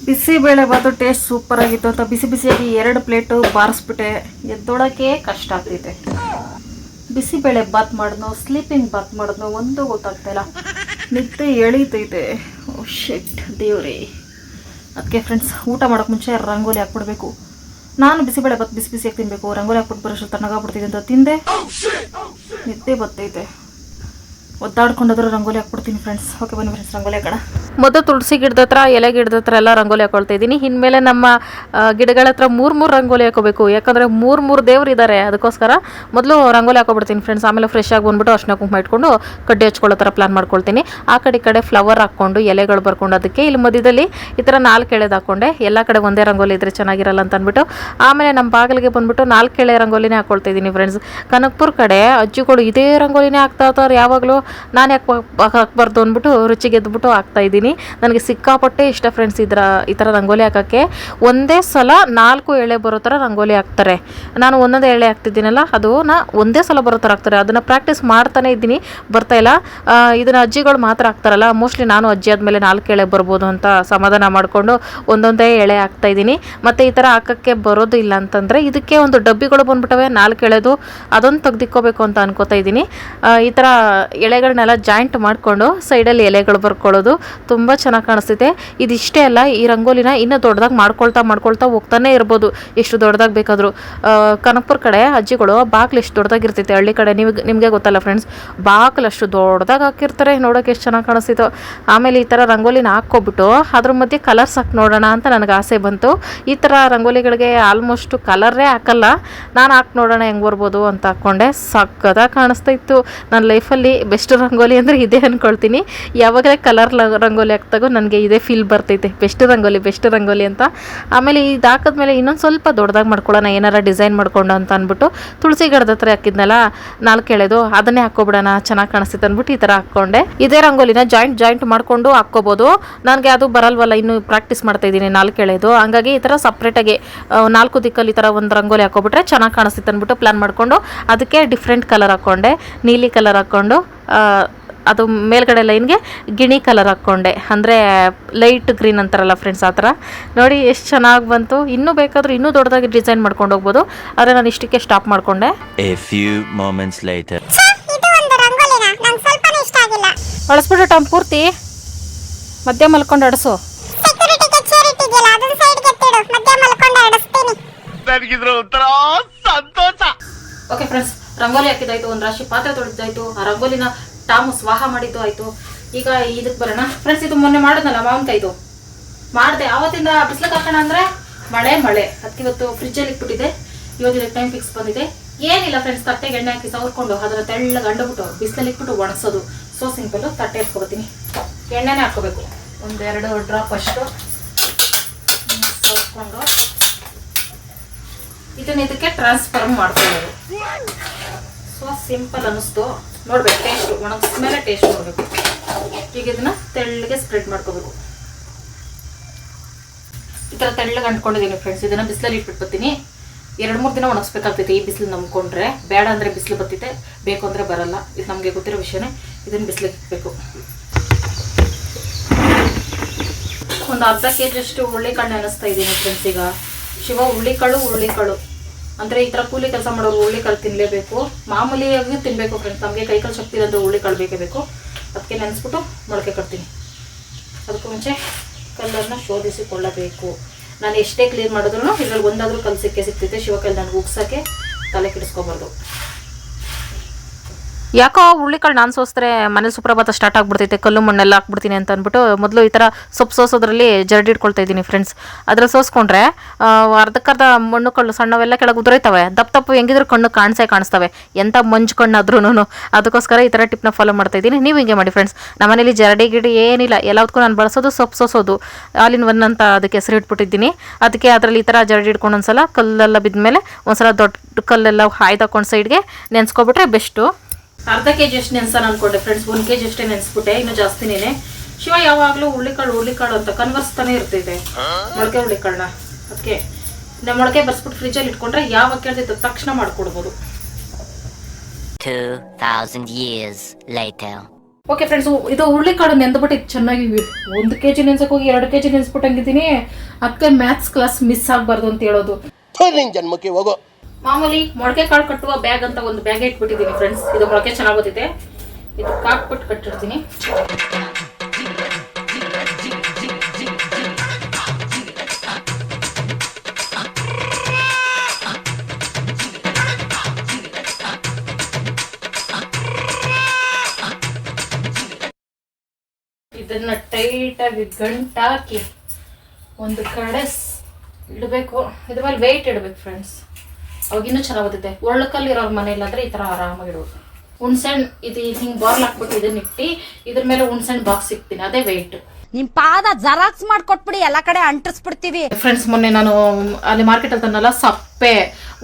ಬಿಸಿ ಬೇಳೆ ಬಾತು ಟೇಸ್ಟ್ ಸೂಪರ್ ಆಗಿತ್ತು ಅಂತ ಬಿಸಿ ಬಿಸಿಯಾಗಿ ಎರಡು ಪ್ಲೇಟು ಬಾರಿಸ್ಬಿಟ್ಟೆ. ಎದ್ದೋಡಕ್ಕೆ ಕಷ್ಟ ಆಗ್ತೈತೆ ಬಿಸಿಬೇಳೆ ಬಾತ್ ಮಾಡಿದ್ನೋ ಸ್ಲೀಪಿಂಗ್ ಬಾತ್ ಮಾಡಿದ್ನೋ ಒಂದು ಗೊತ್ತಾಗ್ತಾ ಇಲ್ಲ. ನಿದ್ದೆ ಎಳೀತೈತೆ. ಓ ಶೆಟ್ ದೇವ್ರಿ. ಅದಕ್ಕೆ ಫ್ರೆಂಡ್ಸ್ ಊಟ ಮಾಡೋಕೆ ಮುಂಚೆ ರಂಗೋಲಿ ಹಾಕ್ಬಿಡ್ಬೇಕು. ನಾನು ಬಿಸಿಬೇಳೆ ಬಾತ್ ಬಿಸಿ ಬಿಸಿಯಾಗಿ ತಿನ್ನಬೇಕು ರಂಗೋಲಿ ಹಾಕ್ಬಿಟ್ಟು ಬರೋಷ್ಟು ತಣ್ಣಗಾಗ್ಬಿಡ್ತಿದೆ ಅಂತ ತಿಂದೆ. ನಿದ್ದೆ ಬರ್ತೈತೆ ಒದ್ದಾಡ್ಕೊಂಡಾದ್ರೂ ರಂಗೋಲಿ ಹಾಕ್ಬಿಡ್ತೀನಿ ಫ್ರೆಂಡ್ಸ್ ಓಕೆ ಬನ್ನಿ ಫ್ರೆಂಡ್ಸ್ ರಂಗೋಲಿ ಹಾಕೋಣ. ಮೊದಲು ತುಳಸಿ ಗಿಡದ ಹತ್ರ, ಎಲೆ ಗಿಡದ ಹತ್ರ ಎಲ್ಲ ರಂಗೋಲಿ ಹಾಕೊಳ್ತಾ ಇದ್ದೀನಿ. ಇನ್ಮೇಲೆ ನಮ್ಮ ಗಿಡಗಳ ಹತ್ರ ಮೂರು ಮೂರು ರಂಗೋಲಿ ಹಾಕೋಬೇಕು. ಯಾಕಂದರೆ ಮೂರು ಮೂರು ದೇವ್ರು ಇದ್ದಾರೆ ಅದಕ್ಕೋಸ್ಕರ ಮೊದಲು ರಂಗೋಲಿ ಹಾಕೊಬಿಡ್ತೀನಿ ಫ್ರೆಂಡ್ಸ್ ಆಮೇಲೆ ಫ್ರೆಶ್ ಆಗಿ ಬಂದ್ಬಿಟ್ಟು ಅರ್ಶಿನ ಕುಂಕುಮ ಇಟ್ಕೊಂಡು ಕಡ್ಡಿ ಹಚ್ಕೊಳ್ಳೋ ಥರ ಪ್ಲಾನ್ ಮಾಡ್ಕೊಳ್ತೀನಿ. ಆ ಕಡೆ ಈ ಕಡೆ ಫ್ಲವರ್ ಹಾಕ್ಕೊಂಡು, ಎಲೆಗಳು ಬರ್ಕೊಂಡು ಅದಕ್ಕೆ ಇಲ್ಲಿ ಮಧ್ಯದಲ್ಲಿ ಈ ಥರ ನಾಲ್ಕು ಎಳೆದು ಹಾಕ್ಕೊಂಡೆ ಎಲ್ಲ ಕಡೆ ಒಂದೇ ರಂಗೋಲಿ ಇದ್ರೆ ಚೆನ್ನಾಗಿರಲ್ಲ ಅಂತ ಅಂದ್ಬಿಟ್ಟು. ಆಮೇಲೆ ನಮ್ಮ ಬಾಗಿಲಿಗೆ ಬಂದ್ಬಿಟ್ಟು ನಾಲ್ಕು ಎಳೆ ರಂಗೋಲಿನೇ ಹಾಕ್ಕೊಳ್ತಾ ಇದ್ದೀನಿ ಫ್ರೆಂಡ್ಸ್ ಕನಕ್ಪುರ್ ಕಡೆ ಅಜ್ಜಿಗಳು ಇದೇ ರಂಗೋಲಿನೇ ಹಾಕ್ತಾ ಇರ್ತಾರೆ ಯಾವಾಗಲೂ. ನಾನು ಯಾಕೆ ಹಾಕ್ಬಾರ್ದು ಅಂದ್ಬಿಟ್ಟು ರುಚಿಗೆ ಎದ್ಬಿಟ್ಟು ಹಾಕ್ತಾ ಇದ್ದೀನಿ. ನನಗೆ ಸಿಕ್ಕಾಪಟ್ಟೆ ಇಷ್ಟ ಫ್ರೆಂಡ್ಸ್ ಇದರ ಈ ಥರ ರಂಗೋಲಿ ಹಾಕೋಕ್ಕೆ. ಒಂದೇ ಸಲ ನಾಲ್ಕು ಎಳೆ ಬರೋ ಥರ ರಂಗೋಲಿ ಹಾಕ್ತಾರೆ. ನಾನು ಒಂದೊಂದೇ ಎಳೆ ಹಾಕ್ತಿದ್ದೀನಲ್ಲ ಅದು ನಾ ಒಂದೇ ಸಲ ಬರೋ ಥರ ಹಾಕ್ತಾರೆ. ಅದನ್ನು ಪ್ರಾಕ್ಟೀಸ್ ಮಾಡ್ತಾನೆ ಇದ್ದೀನಿ. ಬರ್ತಾ ಇಲ್ಲ. ಆ, ಇದನ್ನ ಅಜ್ಜಿಗಳು ಮಾತ್ರ ಹಾಕ್ತಾರಲ್ಲ ಮೋಸ್ಟ್ಲಿ ನಾನು ಅಜ್ಜಿ ಆದಮೇಲೆ ನಾಲ್ಕು ಎಳೆ ಬರ್ಬೋದು ಅಂತ ಸಮಾಧಾನ ಮಾಡಿಕೊಂಡು ಒಂದೊಂದೇ ಎಳೆ ಹಾಕ್ತಾ ಇದ್ದೀನಿ. ಮತ್ತು ಈ ಥರ ಹಾಕೋಕ್ಕೆ ಬರೋದು ಇಲ್ಲ ಅಂತಂದರೆ ಇದಕ್ಕೆ ಒಂದು ಡಬ್ಬಿಗಳು ಬಂದ್ಬಿಟ್ಟವೆ ನಾಲ್ಕು ಎಳೆದು ಅದೊಂದು ತೆಗೆದಿಕ್ಕೋಬೇಕು ಅಂತ ಅನ್ಕೋತಾ ಇದ್ದೀನಿ. ಈ ಥರ ಎಳೆಗಳನ್ನೆಲ್ಲ ಜಾಯಿಂಟ್ ಮಾಡಿಕೊಂಡು ಸೈಡಲ್ಲಿ ಎಲೆಗಳು ಬರ್ಕೊಳ್ಳೋದು ತುಂಬ ಚೆನ್ನಾಗಿ ಕಾಣಿಸ್ತೈತೆ ಇದಿಷ್ಟೇ ಅಲ್ಲ, ಈ ರಂಗೋಲಿನ ಇನ್ನೂ ದೊಡ್ಡದಾಗಿ ಮಾಡ್ಕೊಳ್ತಾ ಮಾಡ್ಕೊಳ್ತಾ ಹೋಗ್ತಾನೆ ಇರ್ಬೋದು. ಎಷ್ಟು ದೊಡ್ಡದಾಗಿ ಬೇಕಾದರೂ. ಕನಕಪುರ ಕಡೆ ಅಜ್ಜಿಗಳು ಬಾಗಿಲು ಎಷ್ಟು ದೊಡ್ಡದಾಗಿರ್ತೈತೆ ಹಳ್ಳಿ ಕಡೆ ನಿಮಗೆ ನಿಮಗೆ ಗೊತ್ತಲ್ಲ ಫ್ರೆಂಡ್ಸ್ ಬಾಗಿಲು ಅಷ್ಟು ದೊಡ್ಡದಾಗಿ ಹಾಕಿರ್ತಾರೆ. ನೋಡೋಕೆ ಎಷ್ಟು ಚೆನ್ನಾಗಿ ಕಾಣಿಸ್ತಿತ್ತು. ಆಮೇಲೆ ಈ ಥರ ರಂಗೋಲಿನ ಹಾಕ್ಕೊಬಿಟ್ಟು ಅದ್ರ ಮಧ್ಯೆ ಕಲರ್ಸ್ ಹಾಕಿ ನೋಡೋಣ ಅಂತ ನನಗೆ ಆಸೆ ಬಂತು. ಈ ಥರ ರಂಗೋಲಿಗಳಿಗೆ ಆಲ್ಮೋಸ್ಟ್ ಕಲರೇ ಹಾಕಲ್ಲ. ನಾನು ಹಾಕಿ ನೋಡೋಣ ಹೆಂಗೆ ಬರ್ಬೋದು ಅಂತ ಹಾಕ್ಕೊಂಡೆ. ಸಕ್ಕದಾಗಿ ಕಾಣಿಸ್ತಾ ಇತ್ತು. ನನ್ನ ಲೈಫಲ್ಲಿ ಬೆಸ್ಟ್ ರಂಗೋಲಿ ಅಂದರೆ ಇದೇ ಅಂದ್ಕೊಳ್ತೀನಿ ಯಾವಾಗಲೇ ಕಲರ್ ರಂಗೋಲಿ ಹಾಕ್ತಾಗೋ ನನಗೆ ಇದೇ ಫೀಲ್ ಬರ್ತೈತೆ. ಬೆಸ್ಟ್ ರಂಗೋಲಿ ಬೆಸ್ಟ್ ರಂಗೋಲಿ ಅಂತ. ಆಮೇಲೆ ಇದು ಹಾಕಿದ್ಮೇಲೆ ಇನ್ನೊಂದು ಸ್ವಲ್ಪ ದೊಡ್ಡದಾಗಿ ಮಾಡ್ಕೊಳ್ಳೋಣ ಏನಾರ ಡಿಸೈನ್ ಮಾಡ್ಕೊಂಡು ಅಂತ ಅಂದ್ಬಿಟ್ಟು ತುಳಸಿ ಗಿಡದ ಹತ್ರ ಹಾಕಿದ್ನಲ್ಲ, ನಾಲ್ಕು ಎಳೆದು ಅದನ್ನೇ ಹಾಕ್ಕೊಬಿಡೋಣ, ಚೆನ್ನಾಗಿ ಕಾಣಿಸ್ತೈತೆ ಅಂದ್ಬಿಟ್ಟು ಈ ಥರ ಹಾಕ್ಕೊಂಡೆ. ಇದೇ ರಂಗೋಲಿನ ಜಾಯಿಂಟ್ ಜಾಯಿಂಟ್ ಮಾಡಿಕೊಂಡು ಹಾಕ್ಕೋಬೋದು. ನನಗೆ ಅದು ಬರಲ್ವಲ್ಲ, ಇನ್ನು ಪ್ರಾಕ್ಟೀಸ್ ಮಾಡ್ತಾ ಇದ್ದೀನಿ ನಾಲ್ಕು ಎಳೆದು. ಹಂಗಾಗಿ ಈ ಥರ ಸಪ್ರೇಟಾಗಿ ನಾಲ್ಕು ದಿಕ್ಕಲ್ಲಿ ಈ ಥರ ಒಂದು ರಂಗೋಲಿ ಹಾಕ್ಕೊಬಿಟ್ರೆ ಚೆನ್ನಾಗಿ ಕಾಣಿಸ್ತಿತ್ತು ಅಂದ್ಬಿಟ್ಟು ಪ್ಲ್ಯಾನ್ ಮಾಡಿಕೊಂಡು ಅದಕ್ಕೆ ಡಿಫ್ರೆಂಟ್ ಕಲರ್ ಹಾಕ್ಕೊಂಡೆ. ನೀಲಿ ಕಲರ್ ಹಾಕ್ಕೊಂಡು ಅದು ಮೇಲ್ಗಡೆ ಲೈನ್ಗೆ ಗಿಣಿ ಕಲರ್ ಹಾಕ್ಕೊಂಡೆ. ಅಂದರೆ ಲೈಟ್ ಗ್ರೀನ್ ಅಂತಾರಲ್ಲ ಫ್ರೆಂಡ್ಸ್ ಆ ಥರ. ನೋಡಿ ಎಷ್ಟು ಚೆನ್ನಾಗಿ ಬಂತು. ಇನ್ನೂ ಬೇಕಾದರೂ ಇನ್ನೂ ದೊಡ್ಡದಾಗಿ ಡಿಸೈನ್ ಮಾಡ್ಕೊಂಡು ಹೋಗ್ಬೋದು. ಆದರೆ ನಾನು ಇಷ್ಟಕ್ಕೆ ಸ್ಟಾಪ್ ಮಾಡಿಕೊಂಡೆ. ಬಳಸ್ಬಿಟ್ಟು ಟಮ್ ಪೂರ್ತಿ. ಮಧ್ಯ ಮಲ್ಕೊಂಡು ಅಡಸು ಸಂತೋಷ. ಓಕೆ ಫ್ರೆಂಡ್ಸ್ ರಂಗೋಲಿ ಹಾಕಿದ್ದಾಯ್ತು, ಒಂದು ರಾಶಿ ಪಾತ್ರೆ ತೊಳೆದಾಯ್ತು ಆ ರಂಗೋಲಿನ ಟಾಮು ಸ್ವಾಹ ಮಾಡಿದ್ದು ಆಯ್ತು. ಈಗ ಇದಕ್ಕೆ ಬರೋಣ. ಫ್ರೆಂಡ್ಸ್ ಇದು ಮೊನ್ನೆ ಮಾಡಿದ್ನಲ್ಲ, ಮಾವಿನಕಾಯ್ದು. ಮಾಡಿದೆ. ಆವತ್ತಿಂದ ಬಿಸ್ಲಕ್ಕೆ ಹಾಕೋಣ ಅಂದರೆ ಮಳೆ ಮಳೆ. ಅದಕ್ಕೆ ಇವತ್ತು ಫ್ರಿಜ್ಜಲ್ಲಿ ಇಟ್ಬಿಟ್ಟಿದೆ ಇವತ್ತು ಇದಕ್ಕೆ ಟೈಮ್ ಫಿಕ್ಸ್ ಬಂದಿದೆ. ಏನಿಲ್ಲ ಫ್ರೆಂಡ್ಸ್ ತಟ್ಟೆಗೆ ಎಣ್ಣೆ ಹಾಕಿ ಸವರ್ಕೊಂಡು ಅದರ ತೆಳ್ಳಗೆ ಅಂಡಬಿಟ್ಟು ಬಿಸಿಲಲ್ಲಿ ಇಟ್ಬಿಟ್ಟು ಒಣಸೋದು ಸೊ ಸಿಂಪಲ್ಲು ತಟ್ಟೆ ಇಟ್ಕೊಬತ್ತೀನಿ ಎಣ್ಣೆನೇ ಹಾಕೋಬೇಕು ಒಂದೆರಡು ಡ್ರಾಪ್ ಅಷ್ಟು. ಸವರ್ಕೊಂಡು. ಇದನ್ನ ಇದಕ್ಕೆ ಟ್ರಾನ್ಸ್ಫರ್ ಮಾಡ್ಕೊಳ್ಳೋದು ಸೊ ಸಿಂಪಲ್ ಅನ್ನಿಸ್ತು. ನೋಡ್ಬೇಕು ಟೇಸ್ಟ್ ಒಣಗಿಸ್ಮೇಲೆ ಟೇಸ್ಟ್ ನೋಡಬೇಕು. ಈಗ ಇದನ್ನ ತೆಳ್ಳಗೆ ಸ್ಪ್ರೆಡ್ ಮಾಡ್ಕೋಬೇಕು. ಈ ಥರ ತೆಳ್ಳಗೆ ಅಂಟ್ಕೊಂಡಿದ್ದೀನಿ ಫ್ರೆಂಡ್ಸ್ ಇದನ್ನ ಬಿಸಿಲಲ್ಲಿ ಇಟ್ಬಿಟ್ಬಿಡ್ತೀನಿ. ಎರಡು, ಮೂರು ದಿನ ಒಣಗಿಸ್ಬೇಕಾಗ್ತೈತೆ ಈ ಬಿಸಿಲು ನಂಬ್ಕೊಂಡ್ರೆ. ಬೇಡ ಅಂದರೆ ಬಿಸಿಲು ಬರ್ತೈತೆ, ಬೇಕು ಅಂದರೆ ಬರಲ್ಲ. ಇದು ನಮಗೆ ಗೊತ್ತಿರೋ ವಿಷಯನೇ. ಇದನ್ನು ಬಿಸಿಲಿಗೆ ಇಟ್ಬೇಕು. ಒಂದು ಅರ್ಧ ಕೆ ಜಿಯಷ್ಟು ಹುರುಳಿಕಾಳು ನೆನೆಸ್ತಾ ಇದ್ದೀನಿ ಫ್ರೆಂಡ್ಸ್ ಈಗ. ಶಿವ ಹುರುಳಿಕಾಳು ಹುರುಳಿಕಾಳು. ಅಂದರೆ ಈ ಥರ ಕೂಲಿ ಕೆಲಸ ಮಾಡೋರು ಹುರುಳಿಕಾಳು ತಿನ್ನಲೇಬೇಕು ಮಾಮೂಲಿಯಾಗಿ ತಿನ್ನಬೇಕು ಫ್ರೆಂಡ್ಸ್ ನಮಗೆ ಕೈಕಾಲು ಶಕ್ತಿ ಇರೋದು ಹುರುಳಿಕಾಳು ಬೇಕೇ ಬೇಕು. ಅದಕ್ಕೆ ನೆನೆಸ್ಬಿಟ್ಟು ಮೊಳಕೆ ಕಟ್ತೀನಿ. ಅದಕ್ಕೂ ಮುಂಚೆ ಕಲ್ಲರನ್ನ ಶೋಧಿಸಿಕೊಳ್ಳಬೇಕು. ನಾನು ಎಷ್ಟೇ ಕ್ಲೀನ್ ಮಾಡಿದ್ರು ಇದ್ರಲ್ಲಿ ಒಂದಾದರೂ ಕಲ್ಲು ಸಿಕ್ಕೇ ಸಿಗ್ತೈತೆ. ಶಿವ ಕೈಲಿ ನನಗೆ ಉಗ್ಸೋಕ್ಕೆ ತಲೆ ಕೆಡಿಸ್ಕೊಬಾರ್ದು. ಯಾಕೋ ಹುರುಳಿಕಾಳು ನಾನು ಸೋಸಿದ್ರೆ ಮನೆ ಸುಪ್ರಭಾತ ಸ್ಟಾರ್ಟ್ ಆಗ್ಬಿಡ್ತೈತೆ, ಕಲ್ಲು ಮಣ್ಣೆಲ್ಲ ಹಾಕ್ಬಿಡ್ತೀನಿ ಅಂತ ಅಂದ್ಬಿಟ್ಟು ಮೊದಲು ಈ ಥರ ಸೊಪ್ಪು ಸೋಸೋದ್ರಲ್ಲಿ ಜರಡಿ ಇಟ್ಕೊಳ್ತಾ ಇದ್ದೀನಿ ಫ್ರೆಂಡ್ಸ್ ಅದ್ರಲ್ಲಿ ಸೋಸ್ಕೊಂಡ್ರೆ ಅರ್ಧಕ್ಕರ್ಧ ಮಣ್ಣು ಕಳ್ಳು ಸಣ್ಣವೆಲ್ಲ ಕೆಳಗೆ ಉದುರೈತವೆ. ದಪ್ಪ ತಪ್ಪು ಹೆಂಗಿದ್ರು ಕಣ್ಣು ಕಾಣಿಸೇ ಕಾಣಿಸ್ತವೆ. ಎಂಥ ಮಂಜು ಕಣ್ಣಾದ್ರೂ ಅದಕ್ಕೋಸ್ಕರ ಈ ಥರ ಟಿಪ್ನ ಫಾಲೋ ಮಾಡ್ತಾ ಇದ್ದೀನಿ. ನೀವು ಹಿಂಗೆ ಮಾಡಿ ಫ್ರೆಂಡ್ಸ್ ನಮ್ಮನೇಲಿ ಜರಡಿ ಗಿಡಿ ಏನಿಲ್ಲ. ಎಲ್ಲದಕ್ಕೂ ನಾನು ಬಳಸೋದು ಸೊಪ್ಪು ಸೋಸೋದು. ಆಲಿನ್ ಒನ್ ಅಂತ ಅದಕ್ಕೆ ಹೆಸರು ಇಟ್ಬಿಟ್ಟಿದ್ದೀನಿ. ಅದಕ್ಕೆ ಅದರಲ್ಲಿ ಈ ಥರ ಜರಡಿ ಇಟ್ಕೊಂಡು ಒಂದ್ಸಲ ಕಲ್ಲೆಲ್ಲ ಬಿದ್ಮೇಲೆ ಒಂದ್ಸಲ ದೊಡ್ಡ ಕಲ್ಲೆಲ್ಲ ಹಾಯ್ದಾಕೊಂಡು ಸೈಡ್ಗೆ ನೆನ್ಸ್ಕೊಬಿಟ್ರೆ ಬೆಸ್ಟು ಅರ್ಧ ಕೆ ಜಿ ಅಷ್ಟು ನೆನ್ಸೋಣ ಅನ್ಕೊಂಡೆ ಫ್ರೆಂಡ್ಸ್ ಒಂದ್ ಕೆ ಜಿ ಅಷ್ಟೇ ನೆನ್ಸ್ಬಿಟ್ಟೆ ಇನ್ನು ಜಾಸ್ತಿನೇ ಶಿವ ಯಾವಾಗಲೂ ಹುಳ್ಳಿಕಾಳು ಹುಳ್ಳಿಕಾಳು ಅಂತ ಕನ್ವರ್ಸ್ತಾನೆ ಇರ್ತಿದೆ. ಮೊಳಕೆ ಹುಳ್ಳಿಕಾಳನ್ನ ಅದಕ್ಕೆ ನಮ್ಮ ಮೊಳಕೆ ಬರ್ಸ್ಬಿಟ್ಟು ಫ್ರಿಜ್ಜಲ್ಲಿ ಇಟ್ಕೊಂಡ್ರೆ ಯಾವಾಗ ಕೇಳ್ತಿತ್ತು ತಕ್ಷಣ ಮಾಡ್ಕೊಡ್ಬೋದು. 2000 years later. ಓಕೆ ಫ್ರೆಂಡ್ಸ್ ಇದು ಹುರುಳಿಕಾಳು ನೆಂದ್ಬಿಟ್ಟು ಇದು ಚೆನ್ನಾಗಿ ಒಂದು ಕೆ ಜಿ ನೆನ್ಸಕ್ಕೆ ಹೋಗಿ ಎರಡು ಕೆ ಜಿ ನೆನ್ಸ್ಬಿಟ್ಟಂಗಿದ್ದೀನಿ. ಅದಕ್ಕೆ ಮ್ಯಾಥ್ಸ್ ಕ್ಲಾಸ್ ಮಿಸ್ ಆಗ್ಬಾರ್ದು ಅಂತ ಹೇಳೋದು. ಜನ್ಮಕ್ಕೆ ಹೋಗೋ ಮಾಮೂಲಿ ಮೊಳಕೆ ಕಾಳು ಕಟ್ಟುವ ಬ್ಯಾಗ್ ಅಂತ ಒಂದು ಬ್ಯಾಗ್ ಇಟ್ಬಿಟ್ಟಿದ್ದೀನಿ ಫ್ರೆಂಡ್ಸ್ ಇದು ಮೊಳಕೆ ಚೆನ್ನಾಗಿ ಗೊತ್ತಿದೆ ಇದು ಕಾಕ್ಬಿಟ್ಟು ಕಟ್ಟಿರ್ತೀನಿ. ಇದನ್ನ ಟೈಟಾಗಿ ಗಂಟಾಕಿ ಒಂದು ಕಡೆ ಇಡಬೇಕು. ಇದ್ರ ಮೇಲೆ ವೆಯ್ಟ್ ಇಡಬೇಕು ಫ್ರೆಂಡ್ಸ್ ಅವಾಗ ಇನ್ನೂ ಚೆನ್ನಾಗಿ ಬರ್ತೈತೆ ಒಳ್ಳಕಲ್ಲಿರೋ ಮನೇಲಿ ಆದ್ರೆ ಈ ಥರ ಆರಾಮಾಗಿ ಇಡೋದು ಹುಣ್ಸೆಹಣ್ಣು ಇದು ಹಿಂಗೆ ಬಾರ್ಲ್ ಹಾಕ್ಬಿಟ್ಟು ಇದನ್ನ ಇಟ್ಟು ಇದ್ರ ಮೇಲೆ ಹುಣ್ಸೆಹಣ್ಣು ಬಾಕ್ಸ್ ಸಿಗ್ತೀನಿ ಅದೇ ವೆಯ್ಟ್ ನಿಮ್ ಪಾದ ಜರಾಕ್ಸ್ ಮಾಡ್ಕೊಟ್ಬಿಡಿ ಎಲ್ಲಾ ಕಡೆ ಅಂಟಿಸ್ಬಿಡ್ತೀವಿ. ಫ್ರೆಂಡ್ಸ್ ಮೊನ್ನೆ ನಾನು ಅಲ್ಲಿ ಮಾರ್ಕೆಟ್ ಅಲ್ಲಿ ತಂದಲ್ಲ ಸಪ್ಪೆ.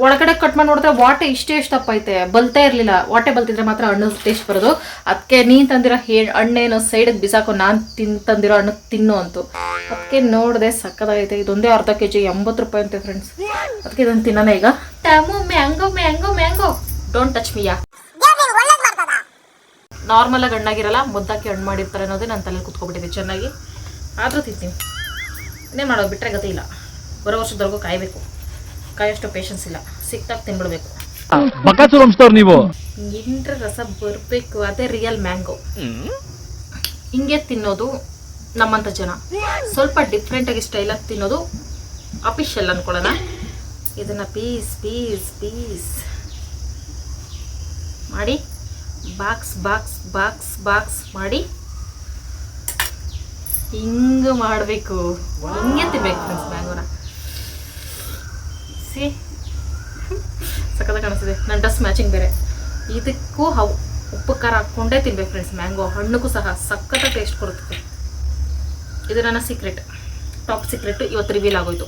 ಒಳಗಡೆ ಕಟ್ ಮಾಡಿ ನೋಡಿದ್ರೆ ವಾಟೆ ಇಷ್ಟೇ ಇಷ್ಟ ತಪ್ಪೈತೆ ಬಲ್ತಾ ಬಲ್ತೇ ಇರಲಿಲ್ಲ. ವಾಟೆ ಬಲ್ತಿದ್ರೆ ಮಾತ್ರ ಹಣ್ಣು ಟೇಸ್ಟ್ ಬರೋದು. ಅದಕ್ಕೆ ನೀನು ತಂದಿರೋ ಹೇ ಹಣ್ಣೇನು ಸೈಡಿಗೆ ಬಿಸಾಕೋ ನಾನು ತಿನ್ ತಂದಿರೋ ಹಣ್ಣು ತಿನ್ನು ಅಂತು. ಅದಕ್ಕೆ ನೋಡಿದೆ ಸಕ್ಕದಾಗೈತೆ. ಇದೊಂದೇ ಅರ್ಧ ಕೆ ಜಿ ಎಂಬತ್ತು ರೂಪಾಯಿ ಅಂತೆ ಫ್ರೆಂಡ್ಸ್ ಅದಕ್ಕೆ ಇದನ್ನು ತಿನ್ನೋಣ ಈಗ. Time mango mango mango. Don't touch Miya normal ಆಗಿ ಹಣ್ಣಾಗಿರಲ್ಲ ಮುದ್ದಾಕಿ ಹಣ್ಣು ಮಾಡಿರ್ತಾರೆ ಅನ್ನೋದೇ ನನ್ನ ತಲೆಯಲ್ಲಿ ಕುತ್ಕೊಬಿಟ್ಟಿದೆ ಚೆನ್ನಾಗಿ. ಆದರೂ ತಿಂತೀನಿ. ಇನ್ನೇನು ಮಾಡೋದು ಬಿಟ್ಟರೆ ಗತಿ ಇಲ್ಲ. ಬರೋ ವರ್ಷದವರೆಗೂ ಕಾಯಬೇಕು. ಕಾಯೋಷ್ಟು ಪೇಷನ್ಸ್ ಇಲ್ಲ. ಸಿಕ್ತಾಗ ತಿನ್ಬಿಡ್ಬೇಕು. ನೀವು? ಇಂಟ್ರ ರಸ ಬರಬೇಕು. ಅದೇ ರಿಯಲ್ ಮ್ಯಾಂಗೋ ಹಿಂಗೆ ತಿನ್ನೋದು ನಮ್ಮಂಥ ಜನ. ಸ್ವಲ್ಪ ಡಿಫ್ರೆಂಟಾಗಿ ಸ್ಟೈಲಾಗಿ ತಿನ್ನೋದು ಅಫಿಷಿಯಲ್ ಅನ್ಕೊಳ್ಳೋಣ. ಇದನ್ನು ಪೀಸ್ ಪೀಸ್ ಪೀಸ್. ಮಾಡಿ, ಬಾಕ್ಸ್ ಬಾಕ್ಸ್ ಬಾಕ್ಸ್ ಬಾಕ್ಸ್ ಮಾಡಿ. ಹಿಂಗೆ ಮಾಡಬೇಕು. ಹಿಂಗೆ ತಿನ್ಬೇಕು ಫ್ರೆಂಡ್ಸ್ ಮ್ಯಾಂಗೋನ ಸಿ. ಸಖತ್ತ ಕಾಣಿಸ್ತಿದೆ. ನನ್ನ ಡ್ರೆಸ್ ಮ್ಯಾಚಿಂಗ್ ಬೇರೆ. ಇದಕ್ಕೂ ಹವು ಉಪ್ಪು, ಖಾರ ಹಾಕ್ಕೊಂಡೇ ತಿನ್ಬೇಕು ಫ್ರೆಂಡ್ಸ್ ಮ್ಯಾಂಗೋ ಹಣ್ಣುಗೂ ಸಹ ಸಖತ್ತ ಟೇಸ್ಟ್ ಕೊಡುತ್ತೆ. ಇದು ನನ್ನ ಸೀಕ್ರೆಟ್ ಟಾಪ್ ಸೀಕ್ರೆಟ್ ಇವತ್ತು ರಿವೀಲ್ ಆಗೋಯ್ತು.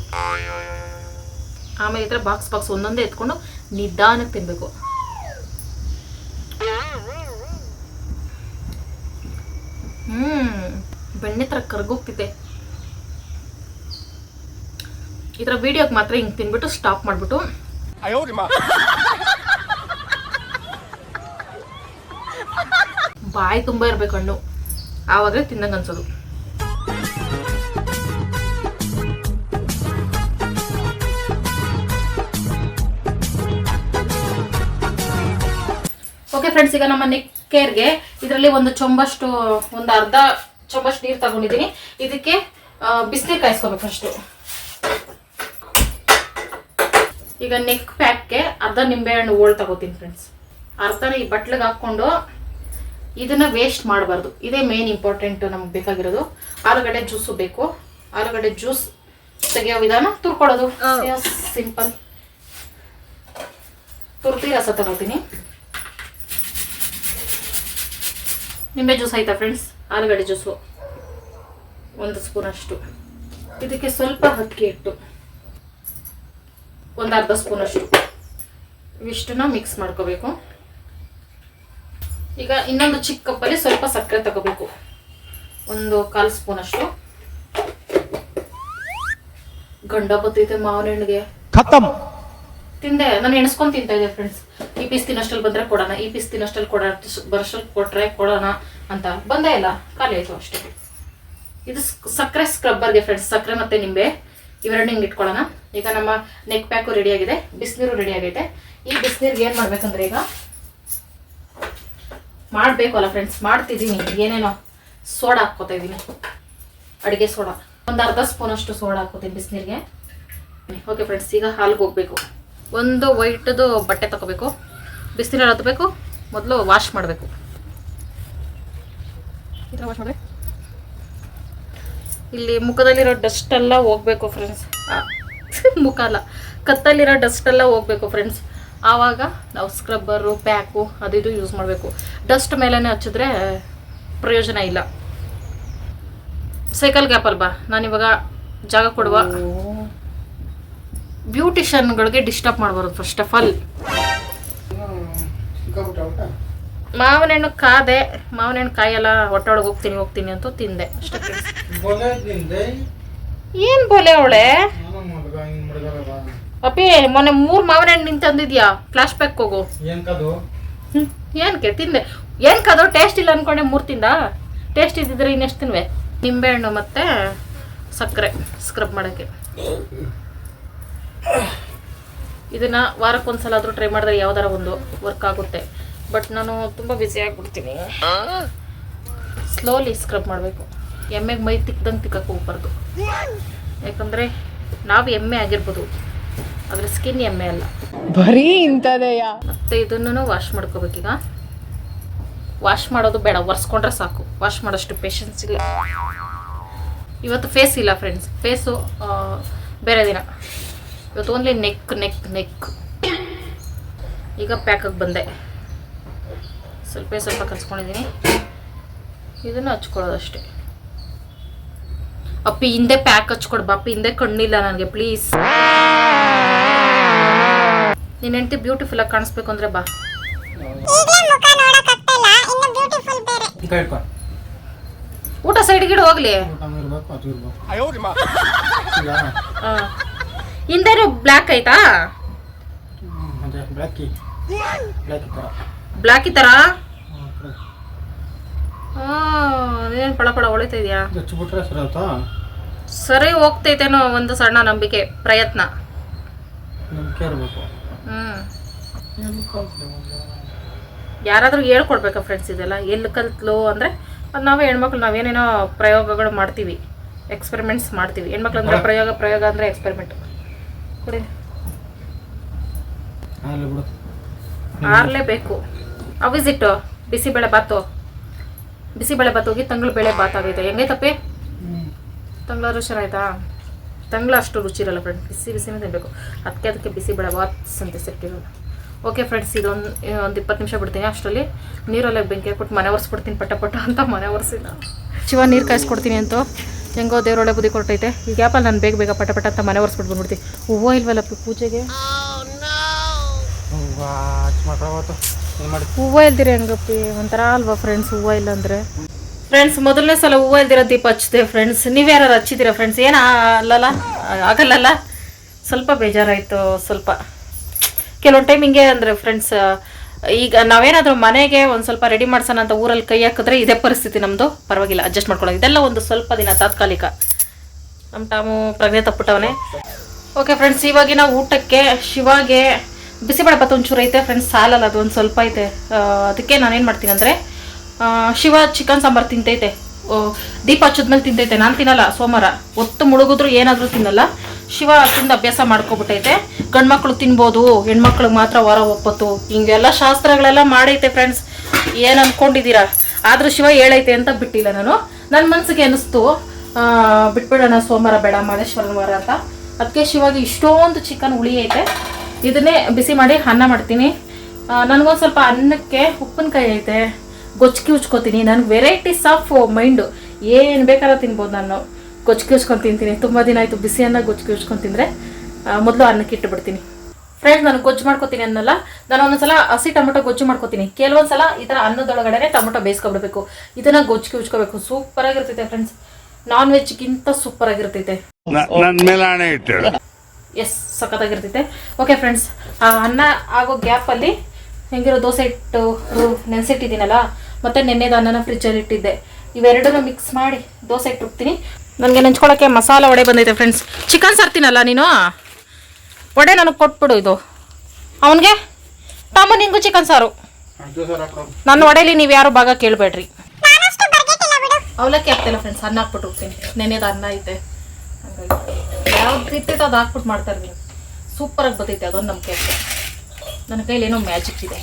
ಆಮೇಲೆ ಈ ಥರ ಬಾಕ್ಸ್ ಬಾಕ್ಸ್ ಒಂದೊಂದೇ ಎತ್ಕೊಂಡು ನಿಧಾನಕ್ಕೆ ತಿನ್ನಬೇಕು ಹ್ಮ್ ಬೆಣ್ಣೆ ಥರ ಕರ್ಗೋಗ್ತಿದೆ. ಈ ಥರ ವಿಡಿಯೋಗೆ ಮಾತ್ರ ಹಿಂಗೆ ತಿನ್ಬಿಟ್ಟು ಸ್ಟಾಪ್ ಮಾಡಿಬಿಟ್ಟು. ಬಾಯಿ ತುಂಬ ಇರ್ಬೇಕು ಹಣ್ಣು. ಆವಾಗಲೇ ತಿನ್ನಂಗೆ ಅನ್ಸೋದು. ಓಕೆ ಫ್ರೆಂಡ್ಸ್ ಈಗ ನಮ್ಮ ನೆಕ್ ಕೇರ್ಗೆ ಇದರಲ್ಲಿ ಒಂದು ಚೊಂಬಷ್ಟು ಒಂದು ಅರ್ಧ ಚೊಂಬಷ್ಟು ನೀರು ತಗೊಂಡಿದ್ದೀನಿ ಇದಕ್ಕೆ ಬಿಸಿನೀರು ಕಾಯಿಸ್ಕೋಬೇಕು ಫಸ್ಟು ಈಗ ನೆಕ್ ಪ್ಯಾಕ್ಗೆ ಅರ್ಧ ನಿಂಬೆಹಣ್ಣು ಓಳ್ ತಗೋತೀನಿ ಫ್ರೆಂಡ್ಸ್ ಅರ್ಧನ ಈ ಬಟ್ಲಿಗೆ ಹಾಕ್ಕೊಂಡು ಇದನ್ನ ವೇಸ್ಟ್ ಮಾಡಬಾರ್ದು. ಇದೇ ಮೇನ್ ಇಂಪಾರ್ಟೆಂಟ್ ನಮ್ಗೆ ಬೇಕಾಗಿರೋದು. ಆಲೂಗಡ್ಡೆ ಜ್ಯೂಸು ಬೇಕು. ಆಲೂಗಡ್ಡೆ ಜ್ಯೂಸ್ ತೆಗೆಯೋ ವಿಧಾನ ತುರ್ಕೊಳ್ಳೋದು. ಸಿಂಪಲ್ ತುರ್ತಿ ರಸ ತಗೋತೀನಿ. ನಿಂಬೆ ಜ್ಯೂಸ್ ಆಯ್ತಾ ಫ್ರೆಂಡ್ಸ್ ಆಲೂಗಡ್ಡೆ ಜ್ಯೂಸು. ಒಂದು ಸ್ಪೂನ್ ಅಷ್ಟು. ಇದಕ್ಕೆ ಸ್ವಲ್ಪ ಅಕ್ಕಿ ಇಟ್ಟು ಒಂದು ಅರ್ಧ ಸ್ಪೂನ್ ಅಷ್ಟು. ಇವಿಷ್ಟನ್ನ ಮಿಕ್ಸ್ ಮಾಡ್ಕೋಬೇಕು. ಈಗ ಇನ್ನೊಂದು ಚಿಕ್ಕ ಕಪ್ಪಲ್ಲಿ ಸ್ವಲ್ಪ ಸಕ್ಕರೆ ತಗೋಬೇಕು. ಒಂದು ಕಾಲು ಸ್ಪೂನ್ ಅಷ್ಟು. ಗಂಡ ಬತ್ತೈತೆ ಮಾವಿನ ಹಣ್ಣಿಗೆ. ತಿಂದೆ. ನಾನು ಎಣಿಸ್ಕೊಂಡು ತಿಂತಾ ಇದ್ದೆ ಫ್ರೆಂಡ್ಸ್ ಈ ಪೀಸ್ ತಿನ್ನಷ್ಟಲ್ಲಿ ಬಂದ್ರೆ ಕೊಡೋಣ, ಈ ಪೀಸ್ ತಿನ್ನಷ್ಟಲ್ಲಿ ಕೊಡ ಬರೋಷ್ಟಲ್ಲಿ ಕೊಟ್ರೆ ಕೊಡೋಣ ಅಂತ. ಬಂದೇ ಇಲ್ಲ. ಖಾಲಿ ಆಯಿತು ಅಷ್ಟೇ. ಇದು ಸಕ್ಕರೆ ಸ್ಕ್ರಬ್ಬರ್ಗೆ ಫ್ರೆಂಡ್ಸ್ ಸಕ್ಕರೆ ಮತ್ತೆ ನಿಂಬೆ. ಇವೆರಡು ಹಿಂಗೆ ಇಟ್ಕೊಳ್ಳೋಣ. ಈಗ ನಮ್ಮ ನೆಕ್ ಪ್ಯಾಕು ಆಗಿದೆ. ಬಿಸಿನೀರು ರೆಡಿ ಆಗೈತೆ. ಈ ಬಿಸಿನೀರಿಗೆ ಏನು ಮಾಡ್ಬೇಕಂದ್ರೆ ಈಗ ಮಾಡಬೇಕು ಅಲ್ಲ ಫ್ರೆಂಡ್ಸ್ ಮಾಡ್ತಿದ್ದೀನಿ. ಏನೇನೋ ಸೋಡಾ ಹಾಕ್ಕೋತಾ ಇದ್ದೀನಿ. ಅಡುಗೆ ಸೋಡಾ. ಒಂದು ಅರ್ಧ ಸ್ಪೂನ್ ಅಷ್ಟು ಸೋಡಾ ಹಾಕೋತೀನಿ ಬಿಸಿನೀರಿಗೆ. ಓಕೆ ಫ್ರೆಂಡ್ಸ್ ಈಗ ಹಾಲ್ಗೆ ಹೋಗ್ಬೇಕು. ಒಂದು ವೈಟದು ಬಟ್ಟೆ ತಗೋಬೇಕು. ಬಿಸಿಲಲ್ಲಿ ಹತ್ತಬೇಕು ಮೊದಲು ವಾಶ್ ಮಾಡಬೇಕು. ಇಲ್ಲಿ ಮುಖದಲ್ಲಿರೋ ಡಸ್ಟ್ ಎಲ್ಲ ಹೋಗ್ಬೇಕು ಫ್ರೆಂಡ್ಸ್ ಮುಖ ಅಲ್ಲ ಕತ್ತಲ್ಲಿರೋ ಡಸ್ಟ್ ಎಲ್ಲ ಹೋಗ್ಬೇಕು ಫ್ರೆಂಡ್ಸ್ ಆವಾಗ ನಾವು ಸ್ಕ್ರಬ್ಬರು ಪ್ಯಾಕು ಅದು ಇದು ಯೂಸ್ ಮಾಡಬೇಕು. ಡಸ್ಟ್ ಮೇಲೇ ಹಚ್ಚಿದ್ರೆ ಪ್ರಯೋಜನ ಇಲ್ಲ. ಸೈಕಲ್ ಗ್ಯಾಪ್ ಅಲ್ವಾ? ನಾನಿವಾಗ ಜಾಗ ಕೊಡುವ. ಬ್ಯೂಟಿಷನ್ಗಳಿಗೆ ಡಿಸ್ಟರ್ಬ್ ಮಾಡಬಾರ್ದು ಫಸ್ಟ್ ಆಫ್ ಆಲ್ ಮಾವಿನ ಹಣ್ಣು ಕಾದೆ ಮಾವಿನ ಹಣ್ಣು ಕಾಯಲ್ಲ ಹೊಟ್ಟೊಳಗೆ ಹೋಗ್ತೀನಿ ಹೋಗ್ತೀನಿ ಅಂತ ತಿಂದೆ ಏನ್ ಬೋಲೆ ಅವಳೆ? ಅಪ್ಪಿ ಮೊನ್ನೆ ಮೂರ್ ಮಾವಿನ ಹಣ್ಣು ನಿಂತ ತಂದಿದ್ಯಾ? ಫ್ಲಾಶ್ ಬ್ಯಾಕ್ ಹೋಗು ಹ್ಮ್, ಏನ್ಕೆ? ತಿಂದೆ. ಏನ್ ಕದೋ? ಟೇಸ್ಟ್ ಇಲ್ಲ ಅನ್ಕೊಂಡೆ ಮೂರ್ ತಿಂದ? ಟೇಸ್ಟ್ ಇದ್ದಿದ್ರೆ ಇನ್ನೆಷ್ಟು ತಿನ್ವೆ? ನಿಂಬೆಹಣ್ಣು ಮತ್ತೆ ಸಕ್ಕರೆ ಸ್ಕ್ರಬ್ ಮಾಡೋಕ್ಕೆ. ಇದನ್ನ ವಾರಕ್ಕೊಂದ್ಸಲ ಆದ್ರೂ ಟ್ರೈ ಮಾಡಿದ್ರೆ ಯಾವ್ದಾರ ಒಂದು ವರ್ಕ್ ಆಗುತ್ತೆ. ಬಟ್ ನಾನು ತುಂಬ ಬ್ಯುಸಿ ಆಗಿಬಿಡ್ತೀನಿ. ಸ್ಲೋಲಿ ಸ್ಕ್ರಬ್ ಮಾಡಬೇಕು. ಎಮ್ಮೆಗೆ ಮೈ ತಿಕ್ಕದಂಗೆ ತಿಕ್ಕಕ್ಕೆ ಹೋಗ್ಬಾರ್ದು. ಯಾಕಂದರೆ ನಾವು ಎಮ್ಮೆ ಆಗಿರ್ಬೋದು. ಆದರೆ ಸ್ಕಿನ್ ಎಮ್ಮೆ ಅಲ್ಲ. ಬರೀ ಇಂಥದೆಯ? ಮತ್ತೆ ಇದನ್ನು ವಾಶ್ ಮಾಡ್ಕೋಬೇಕೀಗ. ವಾಶ್ ಮಾಡೋದು ಬೇಡ ಒರೆಸ್ಕೊಂಡ್ರೆ ಸಾಕು. ವಾಶ್ ಮಾಡೋಷ್ಟು ಪೇಷನ್ಸ್ ಇಲ್ಲ. ಇವತ್ತು ಫೇಸ್ ಇಲ್ಲ ಫ್ರೆಂಡ್ಸ್ ಫೇಸು ಬೇರೆ ದಿನ. ಇವತ್ತು ಓನ್ಲಿ ನೆಕ್ ನೆಕ್ ನೆಕ್ ಈಗ ಪ್ಯಾಕಾಗಿ ಬಂದೆ. ಸ್ವಲ್ಪ ಸ್ವಲ್ಪ ಕಲ್ಸ್ಕೊಂಡಿದ್ದೀನಿ ಇದನ್ನು ಹಚ್ಕೊಳ್ಳೋದಷ್ಟೇ ಅಪ್ಪಿ ಹಿಂದೆ ಪ್ಯಾಕ್ ಹಚ್ಕೊಡ್ ಅಪ್ಪಿ ಹಿಂದೆ ಕಣ್ಣಿಲ್ಲ ನನಗೆ ಪ್ಲೀಸ್ ನೀನು ಹೆಂಡತಿ ಬ್ಯೂಟಿಫುಲ್ ಆಗಿ ಕಾಣಿಸ್ಬೇಕು ಅಂದ್ರೆ ಬಾ. ಊಟ ಸೈಡ್ಗಿಡ ಹೋಗ್ಲಿ. ಹಿಂದೆನೂ ಬ್ಲ್ಯಾಕ್ ಐತಾ? ಬ್ಲ್ಯಾಕ್ ಈ. ತರ. ಏನ್ ಪಳ ಪಳ ಹೊಳಿತಾ ಇದೆಯಾ? ಸರಿ ಹೋಗ್ತೈತೇನೋ ಒಂದು ಸಣ್ಣ ನಂಬಿಕೆ ಪ್ರಯತ್ನ. ಯಾರಾದ್ರೂ ಹೇಳ್ಕೊಡ್ಬೇಕಾ ಫ್ರೆಂಡ್ಸ್ ಇದೆಲ್ಲ? ಎಲ್ಲಿ ಕಲ್ತ್ಲು ಅಂದ್ರೆ ಅದು ನಾವೇ ಹೆಣ್ಮಕ್ಳು ನಾವೇನೇನೋ ಪ್ರಯೋಗಗಳು ಮಾಡ್ತೀವಿ. ಎಕ್ಸ್ಪೆರಿಮೆಂಟ್ಸ್ ಮಾಡ್ತೀವಿ. ಹೆಣ್ಮಕ್ಳು ಅಂದರೆ ಪ್ರಯೋಗ ಪ್ರಯೋಗ ಅಂದರೆ ಎಕ್ಸ್ಪೆರಿಮೆಂಟ್ ಕುಡಿ. ಆರಲೇಬೇಕು ಅವಿಸಿಟ್ಟು ಬಿಸಿಬೇಳೆ ಬಾತು. ಬಿಸಿಬೇಳೆ ಬಾತ್ ಹೋಗಿ ತಂಗಳು ಬೇಳೆ ಬಾತ್ ಆಗೈತೆ ಹೆಂಗೈತಪ್ಪಿ ತಂಗ್ಳ ರುಚಿ ಆಯ್ತಾ ತಂಗ್ಳ ಅಷ್ಟು ರುಚಿ ಇರಲ್ಲ ಫ್ರೆಂಡ್ ಬಿಸಿ ಬಿಸಿನೇ ತಿನ್ನಬೇಕು ಅದಕ್ಕೆ ಅದಕ್ಕೆ ಬಿಸಿಬೇಳೆ ಬಾತ್ ಅಂತ ಸಿಟ್ಟಿರೋದು ಓಕೆ ಫ್ರೆಂಡ್ಸ್ ಇದೊಂದು ಒಂದು ಇಪ್ಪತ್ತು ನಿಮಿಷ ಬಿಡ್ತೀನಿ ಅಷ್ಟರಲ್ಲಿ. ನೀರಲ್ಲೇ ಬೆಂಕಿ ಹಾಕ್ಬಿಟ್ಟು ಮನೆ ಒರೆಸ್ಬಿಡ್ತೀನಿ ಪಟ ಪಟ ಅಂತ ಮನೆ ಒರೆಸಿಲ್ಲ. ಶಿವ ನೀರು ಕಾಯಿಸ್ಕೊಡ್ತೀನಿ ಅಂತ. ಹೆಂಗೋ ದೇವರೊಳಗೆ ಬುದ್ಧಿ ಕೊಟ್ಟೈತೆ ಈಗ ಗ್ಯಾಪಲ್ಲಿ ನಾನು ಬೇಗ ಬೇಗ ಪಟ ಪಟ ಅಂತ ಮನೆ ಒರೆಸ್ಬಿಟ್ಟು ಬಂದ್ಬಿಡ್ತೀನಿ ಹೂವು ಇಲ್ವಲ್ಲ ಪೂಜೆಗೆ? ಹೂವು ಇಲ್ದಿರಿ ಹೆಂಗಪ್ಪಿ. ಒಂಥರ ಅಲ್ವಾ ಫ್ರೆಂಡ್ಸ್ ಹೂವು ಇಲ್ಲ ಅಂದರೆ? ಫ್ರೆಂಡ್ಸ್ ಮೊದಲನೇ ಸಲ ಹೂವು ಇಲ್ದಿರೋ ದೀಪ ಹಚ್ಚಿದೆ ಫ್ರೆಂಡ್ಸ್ ನೀವು ಯಾರು ಹಚ್ಚಿದ್ದೀರಾ ಫ್ರೆಂಡ್ಸ್ ಏನು ಅಲ್ಲಲ್ಲ? ಆಗಲ್ಲಲ್ಲ? ಸ್ವಲ್ಪ ಬೇಜಾರಾಯಿತು ಸ್ವಲ್ಪ. ಕೆಲವೊಂದು ಟೈಮ್ ಹಿಂಗೆ ಅಂದರೆ ಫ್ರೆಂಡ್ಸ್ ಈಗ ನಾವೇನಾದರೂ ಮನೆಗೆ ಒಂದು ಸ್ವಲ್ಪ ರೆಡಿ ಮಾಡ್ಸೋಣ ಅಂತ ಊರಲ್ಲಿ ಕೈ ಹಾಕಿದ್ರೆ ಇದೇ ಪರಿಸ್ಥಿತಿ ನಮ್ಮದು ಪರವಾಗಿಲ್ಲ ಅಡ್ಜಸ್ಟ್ ಮಾಡ್ಕೊಳ್ಳೋದು ಇದೆಲ್ಲ ಒಂದು ಸ್ವಲ್ಪ ದಿನ ತಾತ್ಕಾಲಿಕ. ನಮ್ಮ ಟಾಮು ಪ್ರಜ್ಞೆ ತಪ್ಪಿಟ್ಟವನೇ. ಓಕೆ ಫ್ರೆಂಡ್ಸ್ ಇವಾಗಿನ ಊಟಕ್ಕೆ ಶಿವಾಗೆ ಬಿಸಿಬೇಳೆ ಭಾತ್ ಒಂಚೂರು ಐತೆ ಫ್ರೆಂಡ್ಸ್ ಸಾಲಲ್ಲ ಅದು ಒಂದು ಸ್ವಲ್ಪ ಐತೆ. ಅದಕ್ಕೆ ನಾನೇನು ಮಾಡ್ತೀನಿ ಅಂದರೆ ಶಿವ ಚಿಕನ್ ಸಾಂಬಾರು ತಿಂತೈತೆ. ದೀಪ ಹಚ್ಚದ್ಮೇಲೆ ತಿಂತೈತೆ, ನಾನು ತಿನ್ನಲ್ಲ, ಸೋಮವಾರ. ಒತ್ತು ಮುಳುಗಿದ್ರು ಏನಾದರೂ ತಿನ್ನಲ್ಲ. ಶಿವ ತಿಂದು ಅಭ್ಯಾಸ ಮಾಡ್ಕೊಬಿಟ್ಟೈತೆ. ಗಂಡ್ಮಕ್ಳು ತಿನ್ಬೋದು, ಹೆಣ್ಮಕ್ಳಿಗೆ ಮಾತ್ರ ವಾರ ಒಪ್ಪತ್ತು. ಹಿಂಗೆಲ್ಲ ಶಾಸ್ತ್ರಗಳೆಲ್ಲ ಮಾಡೈತೆ ಫ್ರೆಂಡ್ಸ್ ಏನು ಅಂದ್ಕೊಂಡಿದ್ದೀರಾ ಆದರೂ ಶಿವ ಹೇಳೈತೆ ಅಂತ ಬಿಟ್ಟಿಲ್ಲ ನಾನು. ನನ್ನ ಮನಸ್ಸಿಗೆ ಅನಿಸ್ತು ಬಿಟ್ಬಿಡೋಣ, ಸೋಮವಾರ ಬೇಡ ಮಾದೇಶ್ವರನ ವಾರ ಅಂತ. ಅದಕ್ಕೆ ಶಿವಾಗಿ ಇಷ್ಟೊಂದು ಚಿಕನ್ ಹುಳಿ ಐತೆ ಇದನ್ನೇ ಬಿಸಿ ಮಾಡಿ ಅನ್ನ ಮಾಡ್ತೀನಿ. ನನಗೊಂದು ಸ್ವಲ್ಪ ಅನ್ನಕ್ಕೆ ಉಪ್ಪಿನಕಾಯಿ ಐತೆ. ಗೊಜ್ಜಿಗೆ ಉಚ್ಕೋತೀನಿ ನನಗೆ ವೆರೈಟೀಸ್ ಆಫ್ ಮೈಂಡು ಏನು ಬೇಕಾರ ತಿನ್ಬೋದು ನಾನು. ಗೊಚ್ಕಿ ಉಚ್ಕೊಂಡು ತಿಂತೀನಿ. ತುಂಬ ದಿನ ಆಯಿತು ಬಿಸಿ ಅನ್ನ ಗೊಚ್ಕಿ ಉಚ್ಕೊಂಡು ತಿಂದರೆ ಮೊದಲು ಅನ್ನಕ್ಕೆ ಇಟ್ಟುಬಿಡ್ತೀನಿ ಫ್ರೆಂಡ್ಸ್ ನಾನು ಗೊಜ್ಜು ಮಾಡ್ಕೋತೀನಿ ಅನ್ನಲ್ಲ. ನಾನು ಒಂದೊಂದ್ಸಲ ಹಸಿ ಟೊಮೊಟೊ ಗೊಜ್ಜು ಮಾಡ್ಕೋತೀನಿ. ಕೆಲವೊಂದ್ಸಲ ಈ ಥರ ಅನ್ನದೊಳಗಡೆ ಟೊಮೊಟೊ ಬೇಯಿಸ್ಕೊಬಿಡ್ಬೇಕು. ಇದನ್ನ ಗೊಜ್ಜಿಗೆ ಉಚ್ಕೋಬೇಕು ಸೂಪರ್ ಆಗಿರ್ತೈತೆ. ಫ್ರೆಂಡ್ಸ್ ನಾನ್ ವೆಜ್ಗಿಂತ ಸೂಪರ್ ಆಗಿರ್ತೈತೆ ಎಸ್ ಸಖತ್ತಾಗಿರ್ತೈತೆ. ಓಕೆ ಫ್ರೆಂಡ್ಸ್ ಆ ಅನ್ನ ಆಗೋ ಗ್ಯಾಪಲ್ಲಿ ಹೆಂಗಿರೋ ದೋಸೆ ಇಟ್ಟು ನೆನೆಸಿಟ್ಟಿದ್ದೀನಲ್ಲ ಮತ್ತು ನೆನ್ನೆದು ಅನ್ನನ ಫ್ರಿಜ್ಜಲ್ಲಿ ಇಟ್ಟಿದ್ದೆ. ಇವೆರಡನ್ನೂ ಮಿಕ್ಸ್ ಮಾಡಿ ದೋಸೆ ಇಟ್ಟಿರ್ತೀನಿ ನನಗೆ ನೆಂಚ್ಕೊಳ್ಳೋಕ್ಕೆ ಮಸಾಲ ವಡೆ ಬಂದೈತೆ ಫ್ರೆಂಡ್ಸ್ ಚಿಕನ್ ಸರ್ತೀನಲ್ಲ ನೀನು? ವಡೆ ನನಗೆ ಕೊಟ್ಬಿಡು ಇದು. ಅವನಿಗೆ? ತಮ್ಮ ನಿಂಗೂ ಚಿಕನ್ ಸಾರು. ನನ್ನ ವಡೆಯಲ್ಲಿ ನೀವು ಯಾರು ಭಾಗ ಕೇಳಬೇಡ್ರಿ. ಅವಲಕ್ಕಿ ಹಾಕ್ತಿಲ್ಲ ಫ್ರೆಂಡ್ಸ್ ಅನ್ನ ಹಾಕ್ಬಿಟ್ಟು ಹೋಗ್ತೀನಿ. ನೆನೆದು ಅನ್ನ ಐತೆ. ಯಾವ ಯಾವ್ದು ಇರ್ತೈತೆ ಅದು ಹಾಕ್ಬಿಟ್ಟು ಮಾಡ್ತಾರೆ ಇರ್ತೀನಿ ಸೂಪರಾಗಿ ಬರ್ತೈತೆ ಅದೊಂದು ನಮ್ಮ ಕೈ ನನ್ನ ಕೈಲಿ ಏನೋ ಮ್ಯಾಜಿಕ್ ಇದೆ.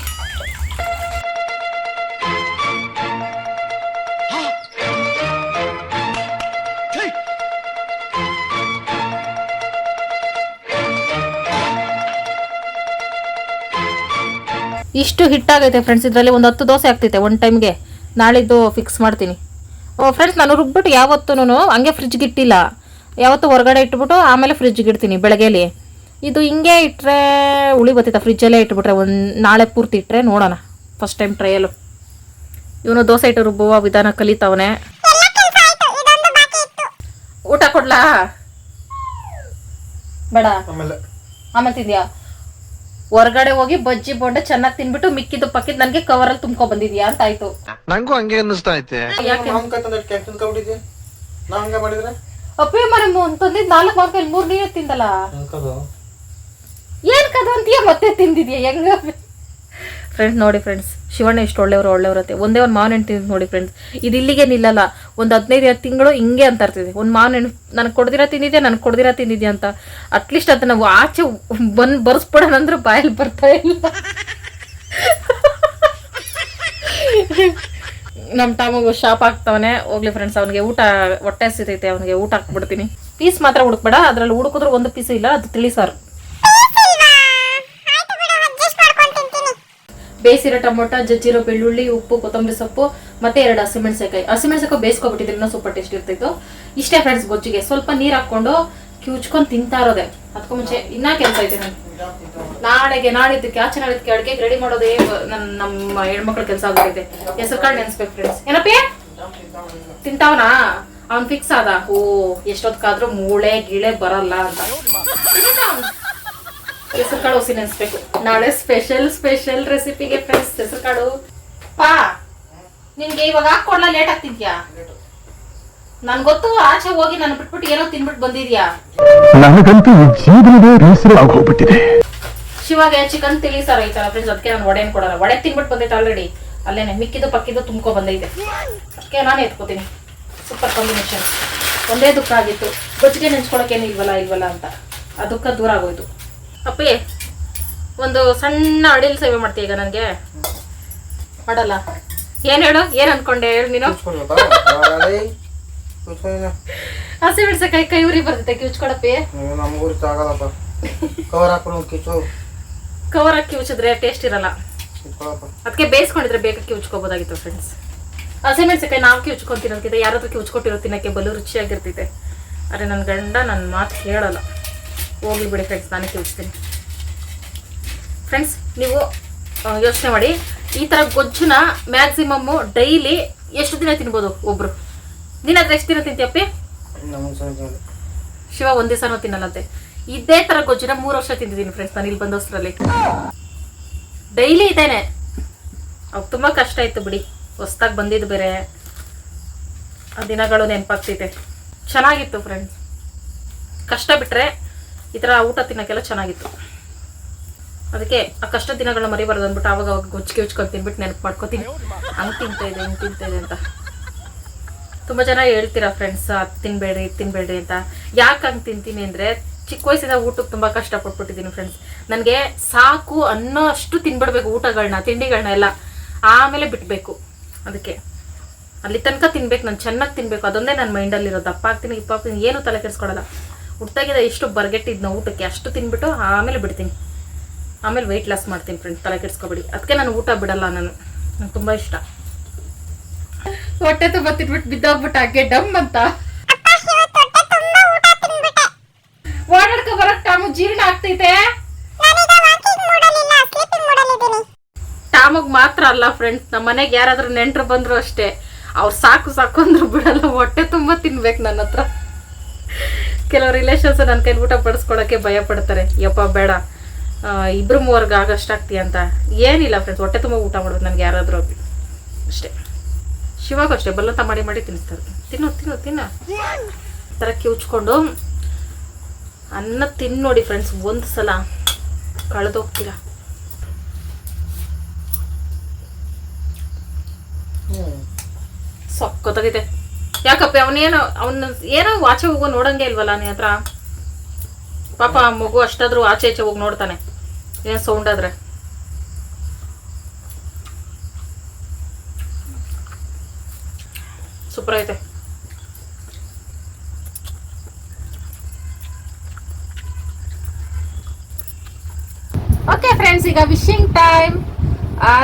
ಇಷ್ಟು ಹಿಟ್ಟಾಗೈತೆ ಫ್ರೆಂಡ್ಸ್ ಇದರಲ್ಲಿ ಒಂದು ಹತ್ತು ದೋಸೆ ಆಗ್ತೈತೆ ಒಂದು ಟೈಮ್ಗೆ ನಾಳಿದ್ದು ಫಿಕ್ಸ್ ಮಾಡ್ತೀನಿ. ಓ ಫ್ರೆಂಡ್ಸ್ ನಾನು ರುಬ್ಬಿಟ್ಟು ಯಾವತ್ತೂ ಹಂಗೆ ಫ್ರಿಜ್ಗೆ ಇಟ್ಟಿಲ್ಲ. ಯಾವತ್ತೂ ಹೊರಗಡೆ ಇಟ್ಬಿಟ್ಟು ಆಮೇಲೆ ಫ್ರಿಜ್ಗೆ ಇಡ್ತೀನಿ ಬೆಳಗ್ಗೆಲಿ. ಇದು ಹಿಂಗೆ ಇಟ್ಟರೆ ಉಳಿ ಬರ್ತೈತೆ ಫ್ರಿಜ್ಜಲ್ಲೇ ಇಟ್ಬಿಟ್ರೆ ಒಂದು ನಾಳೆ ಪೂರ್ತಿ ಇಟ್ಟರೆ ನೋಡೋಣ. ಫಸ್ಟ್ ಟೈಮ್ ಟ್ರಯಲು ಇವನು ದೋಸೆ ಇಟ್ಟು ರುಬ್ಬುವ ವಿಧಾನ ಕಲಿತಾವನೆ. ಊಟ ಕೊಡ್ಲಾ? ಬೇಡ. ಆಮೇಲೆ ತಿಂದ್ಯಾ? ಹೊರಗಡೆ ಹೋಗಿ ಬಜ್ಜಿ ಬೊಂಡೆ ಚೆನ್ನಾಗಿ ತಿನ್ಬಿಟ್ಟು ಮಿಕ್ಕಿದ್ದು ಪಕ್ಕಿದ್ದು ನನಗೆ ಅಲ್ಲಿ ತುಂಬ್ಕೊ ಬಂದಿದ್ಯಾ ಅಂತ ಆಯ್ತು. ನಂಗೂ ಹಂಗೆ ಅನ್ನಿಸ್ತಾ ಐತೆ. ಯಾಕೆ? ಅಪ್ಪಿ ಮನೆ ತಂದಿದ್ ನಾಲ್ಕು ಮಾರ್ಕಲ್ಲಿ ಮೂರ್ ನೀರೇ ತಿಂದಲ್ಲ? ಏನ್ ಕದ ಅಂತೀಯ ಮತ್ತೆ ತಿಂದಿದ್ಯಾ? ಹೆಂಗ? ಫ್ರೆಂಡ್ಸ್ ನೋಡಿ ಫ್ರೆಂಡ್ಸ್ ಶಿವಣ್ಣ ಎಷ್ಟು ಒಳ್ಳೆಯವರು ಒಳ್ಳೆಯವರತ್ತೆ ಒಂದೇ ಒಂದು ಮಾವಿನ ಹೆಣ್ಣು ತಿಂದು ನೋಡಿ ಫ್ರೆಂಡ್ಸ್ ಇದು ಇಲ್ಲಿಗೆ ನಿಲ್ಲಲ್ಲ. ಒಂದು ಹದಿನೈದು ತಿಂಗಳು ಹಿಂಗೆ ಅಂತ ಇರ್ತಿದೆ ಒಂದು ಮಾವಿನ ಹಣ್ಣು ನನಗೆ ಕೊಡ್ದಿರ ತಿಂದಿದ್ಯಾ, ನನಗೆ ಕೊಡ್ದಿರ ತಿಂದಿದ್ಯಾ ಅಂತ. ಅಟ್ಲೀಸ್ಟ್ ಅದನ್ನ ನಾವು ಆಚೆ ಬಂದು ಬರ್ಸ್ಬಿಡೋಣ ಅಂದ್ರೆ ಬಾಯಲ್ಲಿ ಬರ್ತಾ ಇಲ್ಲ. ನಮ್ಮ ಟಾಮಗು ಶಾಪ್ ಆಗ್ತಾವನೆ ಹೋಗ್ಲಿ ಫ್ರೆಂಡ್ಸ್ ಅವನಿಗೆ ಊಟ ಹೊಟ್ಟೆ ಹಸಿತೈತೆ, ಅವನಿಗೆ ಊಟ ಹಾಕ್ಬಿಡ್ತೀನಿ. ಪೀಸ್ ಮಾತ್ರ ಹುಡುಕ್ಬೇಡ, ಅದರಲ್ಲಿ ಹುಡುಕಿದ್ರೆ ಒಂದು ಪೀಸ್ ಇಲ್ಲ, ಅದು ತಿಳಿ ಸಾರು ಇಲ್ವಾ ಆಯ್ತು ಬಿಡು ಅಡ್ಜಸ್ಟ್ ಮಾಡ್ಕೊಂಡು ತಿಂತೀನಿ ಬೇಯಿಸಿರೋ ಟೊಮೊಟೊ, ಜಜ್ಜಿರೋ ಬೆಳ್ಳುಳ್ಳಿ, ಉಪ್ಪು, ಕೊತ್ತಂಬರಿ ಸೊಪ್ಪು, ಮತ್ತೆ ಎರಡು ಹಸಿಮೆಣಸಿನಕಾಯಿ. ಹಸಿಮೆಣಸಿನಕಾಯಿ ಬೇಯಿಸ್ಕೊಬಿಟ್ಟಿದ್ರೆ ಸೂಪರ್ ಟೇಸ್ಟ್ ಇರ್ತಿತ್ತು. ಇಷ್ಟೇ ಫ್ರೆಂಡ್ಸ್ ಗೊಜ್ಜಿಗೆ. ಸ್ವಲ್ಪ ನೀರು ಹಾಕೊಂಡು ಕಿವುಚ್ಕೊಂಡು ತಿಂತಾ ಇರೋದೆ. ಅದಕ್ಕೂ ಮುಂಚೆ ಇನ್ನೂ ಕೆಲಸ ಐತೆ ನಾನು ನಾಳೆಗೆ ನಾಳಿದ್ದಕ್ಕೆ ಆಚೆ ನಾಳಿದ್ದಕ್ಕೆ ಅಡುಗೆಗೆ ರೆಡಿ ಮಾಡೋದೇ ನನ್ನ ನಮ್ಮ ಹೆಣ್ಮಕ್ಳ ಕೆಲಸ ಆಗುತ್ತೆ ಹೆಸರು ಕಾಳು ನೆನೆಸ್ಬೇಕು ಫ್ರೆಂಡ್ಸ್ ಏನಪ್ಪೇ? ತಿಂತಾವನಾ? ಅವ್ನ್ ಫಿಕ್ಸ್ ಆದ. ಓ ಎಷ್ಟೊತ್ಕಾದ್ರೂ ಮೂಳೆ, ಗಿಳೆ ಬರಲ್ಲ ಅಂತ. ಹೆಸರು ಕಾಳು ಉಸಿ ನೆನೆಸ್ಬೇಕು ನಾಳೆ ಸ್ಪೆಷಲ್ ಸ್ಪೆಷಲ್ ರೆಸಿಪಿಗೆ ಫ್ರೆಂಡ್ಸ್ ಹೆಸರು ಕಾಳು ಪಾ ನಿನ್ಗೆ ಇವಾಗ ಹಾಕೊಡ್ಲ ಲೇಟ್ ಆಗ್ತಿದ್ಯಾ? ನನ್ ಗೊತ್ತು ಆಚೆ ಹೋಗಿ ನಾನು ಬಿಟ್ಬಿಟ್ಟು ಏನೋ ತಿನ್ಬಿಟ್ಟು ಬಂದಿದ್ಯಾ? ನನಗಂತೂ ಈ ಜೀವನವೇ ಬೇಸರ ಆಗೋಗ್ಬಿಟ್ಟಿದೆ ಶಿವಾಗ ಚಿಕನ್ ತಿಳಿ ಸಾರು ಐತಲ್ಲ ಫ್ರೆಂಡ್ಸ್ ಅದಕ್ಕೆ ನಾನು ವಡೆನ್ ಕೊಡಲ್ಲ. ವಡೆ ತಿನ್ಬಿಟ್ಟು ಬಂದೈತೆ ಆಲ್ರೆಡಿ ಅಲ್ಲೇನೆ ಮಿಕ್ಕಿದ್ದು ಪಕ್ಕಿದ್ದು ತುಂಬ್ಕೊ ಬಂದೈತೆ. ಅದಕ್ಕೆ ನಾನು ಎತ್ಕೋತೀನಿ. ಸೂಪರ್ ಕಾಂಬಿನೇಷನ್ ಒಂದೇ ದುಃಖ ಆಗಿತ್ತು. ಗೊಜ್ಜಿಗೆ ನೆಂಚ್ಕೊಳಕ್ಕೇನು ಇಲ್ವಲ್ಲ ಇಲ್ವಲ್ಲ ಅಂತ. ಆ ದುಃಖ ದೂರ ಆಗೋಯ್ತು. ಅಪ್ಪಿ ಒಂದು ಸಣ್ಣ ಅಡಿಲ್ ಸೇವೆ ಮಾಡ್ತೀಯ ಈಗ ನನಗೆ? ಮಾಡಲ್ಲ. ಏನು ಹೇಳು? ಏನು ಅನ್ಕೊಂಡೆ? ಹೇಳು ನೀನು. ಹಸಿ ಬಿಡ್ಸ ಕೈ ಕೈ ಉರಿ ಬರ್ತೈತೆ ಕಿವುಚ್ಕೊಳಪ್ಪಿ ನಮಗೂ ಆಗಲ್ಲಪ್ಪ. ಕವರ್ ಹಾಕೊಂಡು ಕಿಚ್ಚು ಕವರ್ ಹಾಕಿ ಕಿವುಚಿದ್ರೆ ಟೇಸ್ಟ್ ಇರಲ್ಲ. ಅದಕ್ಕೆ ಬೇಯಿಸ್ಕೊಂಡಿದ್ರೆ ಬೇಗ ಕಿವುಚ್ಕೋಬೋದಾಗಿತ್ತು ಫ್ರೆಂಡ್ಸ್ ಹಸಿಮೆಣಸಿನಕಾಯಿ ನಾವು ಕಿವುಚ್ಕೊಂತಿರೋದಕ್ಕಿಂತ ಯಾರಾದ್ರೂ ಕಿವುಚ್ಕೊಟ್ಟಿರೋ ತಿನ್ನಕ್ಕೆ ಬಲು ರುಚಿಯಾಗಿರ್ತೈತೆ. ಅರೆ ನನ್ನ ಗಂಡ ನನ್ನ ಮಾತು ಕೇಳಲ್ಲ ಹೋಗ್ಲಿ ಬಿಡಿ ಫ್ರೆಂಡ್ಸ್ ನಾನೇ ತಿಳಿಸ್ತೀನಿ ಫ್ರೆಂಡ್ಸ್ ನೀವು ಯೋಚನೆ ಮಾಡಿ. ಈ ಥರ ಗೊಜ್ಜುನ ಮ್ಯಾಕ್ಸಿಮಮ್ಮು ಡೈಲಿ ಎಷ್ಟು ದಿನ ತಿನ್ಬೋದು ಒಬ್ರು? ದಿನ ಹತ್ರ ಎಷ್ಟು ದಿನ ತಿಂತೀಯಪ್ಪಿ? ಶಿವ ಒಂದ್ ದಿವಸನೂ ತಿನ್ನಲ್ಲಂತೆ. ಇದೇ ತರ ಗೊಜ್ಜುನ ಮೂರು ವರ್ಷ ತಿಂದಿದ್ದೀನಿ ಫ್ರೆಂಡ್ಸ್ ನಾನು ಇಲ್ಲಿ ಬಂದೋಸ್ರಲ್ಲಿ. ಡೈಲಿ ಇದೇನೆ. ಅವಾಗ ತುಂಬಾ ಕಷ್ಟ ಇತ್ತು ಬಿಡಿ. ಹೊಸ್ದಾಗಿ ಬಂದಿದ್ದು ಬೇರೆ. ಆ ದಿನಗಳು ನೆನಪಾಗ್ತೈತೆ ಚೆನ್ನಾಗಿತ್ತು ಫ್ರೆಂಡ್ಸ್ ಕಷ್ಟ ಬಿಟ್ರೆ ಈ ಥರ ಊಟ ತಿನ್ನೋಕ್ಕೆಲ್ಲ ಚೆನ್ನಾಗಿತ್ತು. ಅದಕ್ಕೆ ಆ ಕಷ್ಟ ದಿನಗಳನ್ನ ಮರಿಬಾರ್ದು ಅಂದ್ಬಿಟ್ಟು ಆವಾಗ ಅವಾಗ ಗೊಜ್ಜಿಗೆ ಉಚ್ಕೊಂಡು ತಿನ್ಬಿಟ್ಟು ನೆನಪು ಮಾಡ್ಕೊತೀನಿ. ಹಂಗೆ ತಿಂತ ಇದೆ, ಹಿಂಗೆ ತಿಂತ ಇದೆ ಅಂತ. ತುಂಬ ಜನ ಹೇಳ್ತೀರಾ ಫ್ರೆಂಡ್ಸ್ ಅದು ತಿನ್ಬೇಡ್ರಿ, ಇದು ತಿನ್ಬೇಡ್ರಿ ಅಂತ. ಯಾಕೆ ಹಂಗೆ ತಿಂತೀನಿ ಅಂದರೆ ಚಿಕ್ಕ ವಯಸ್ಸಿಂದ ಊಟಕ್ಕೆ ತುಂಬ ಕಷ್ಟಪಟ್ಬಿಟ್ಟಿದ್ದೀನಿ ಫ್ರೆಂಡ್ಸ್ ನನಗೆ ಸಾಕು ಅನ್ನೋ ಅಷ್ಟು ತಿನ್ಬಿಡ್ಬೇಕು ಊಟಗಳನ್ನ ತಿಂಡಿಗಳನ್ನ ಎಲ್ಲ. ಆಮೇಲೆ ಬಿಡಬೇಕು ಅದಕ್ಕೆ ಅಲ್ಲಿ ತನಕ ತಿನ್ಬೇಕು, ನಾನು ಚೆನ್ನಾಗಿ ತಿನ್ಬೇಕು. ಅದೊಂದೇ ನನ್ನ ಮೈಂಡಲ್ಲಿರೋದು ದಪ್ಪ ಆಗ್ತೀನಿ, ಇಪ್ಪ ಆಗ್ತೀನಿ, ಏನು ತಲೆ ಕೆಡಿಸ್ಕೊಡಲ್ಲ ಹುಟ್ಟಾಗಿದ್ದ ಎಷ್ಟು ನಾವು ಊಟಕ್ಕೆ ಅಷ್ಟು ತಿನ್ಬಿಟ್ಟು ಆಮೇಲೆ ಬಿಡ್ತೀನಿ. ಆಮೇಲೆ ವೆಯ್ಟ್ ಲಾಸ್ ಮಾಡ್ತೀನಿ ಫ್ರೆಂಡ್ಸ್ ತಲೆ ಕೆಡಿಸ್ಕೊಬೇಡಿ. ಅದಕ್ಕೆ ನಾನು ಊಟ ಬಿಡಲ್ಲ ನಾನು. ನಂಗೆ ತುಂಬ ಇಷ್ಟ. ಹೊಟ್ಟೆ ತುಂಬ ತಿನ್ಬಿಟ್ಟು ಬಿದ್ದೋಗ್ಬಿಟ್ಟು ಹಾಗೆ ಡಮ್ ಅಂತ. ಓಡಾಡ್ಕೊ ಬರಕ್ ಟಾಮು ಜೀರ್ಣ ಆಗ್ತೈತೆ. ಟಾಮಗ್ ಮಾತ್ರ ಅಲ್ಲ ಫ್ರೆಂಡ್ಸ್ ನಮ್ಮ ಮನೆಗೆ ಯಾರಾದ್ರೂ ನೆಂಟ್ರು ಬಂದ್ರು ಅಷ್ಟೇ. ಅವ್ರು ಸಾಕು ಸಾಕು ಅಂದ್ರು ಬಿಡಲ್ಲ ಹೊಟ್ಟೆ ತುಂಬಾ ತಿನ್ಬೇಕು ನನ್ನ ಹತ್ರ ಕೆಲವು ರಿಲೇಷನ್ಸ್ ನನ್ನ ಕೈಲಿ ಊಟ ಬಡಿಸ್ಕೊಳಕ್ಕೆ ಭಯ ಪಡ್ತಾರೆ. ಯಪ್ಪ ಬೇಡ. ಇಬ್ಬರು ಇಬ್ರು ಮೂವರ್ಗೆ ಆಗಷ್ಟಾಗ್ತೀಯ ಅಂತ. ಏನಿಲ್ಲ ಫ್ರೆಂಡ್ಸ್ ಹೊಟ್ಟೆ ತುಂಬ ಊಟ ಮಾಡೋದು ನನಗೆ ಯಾರಾದರೂ ಅಷ್ಟೇ. ಶಿವಾಗ ಅಷ್ಟೇ ಬಲ್ಲಂತ ಮಾಡಿ ಮಾಡಿ ತಿನ್ನಿಸ್ತಾರೆ. ತಿನ್ನು ತಿನ್ನು ತಿನ್ನ. ಥರ ಕಿವುಚ್ಕೊಂಡು ಅನ್ನ ತಿನ್ನು ನೋಡಿ ಫ್ರೆಂಡ್ಸ್ ಒಂದು ಸಲ ಕಳೆದೋಗ್ತೀರ? ಸೊಕ್ಕೊತ್ತಾಗಿದೆ ಯಾಕಪ್ಪ ಅವನೇನೋ ಅವನ ಏನೋ ಆಚೆ ಹೋಗೋ ನೋಡಂಗೆ ಇಲ್ವಲ್ಲ ನೀ ಹತ್ರ? ಪಾಪ ಆ ಮಗು ಅಷ್ಟಾದ್ರೂ ಆಚೆ ಈಚೆ ಹೋಗಿ ನೋಡ್ತಾನೆ. ಏನು ಸೌಂಡ್ ಆದ್ರೆ? ಸೂಪರ್ ಐತೆ. ಓಕೆ ಫ್ರೆಂಡ್ಸ್ ಈಗ ವಿಶಿಂಗ್ ಟೈಮ್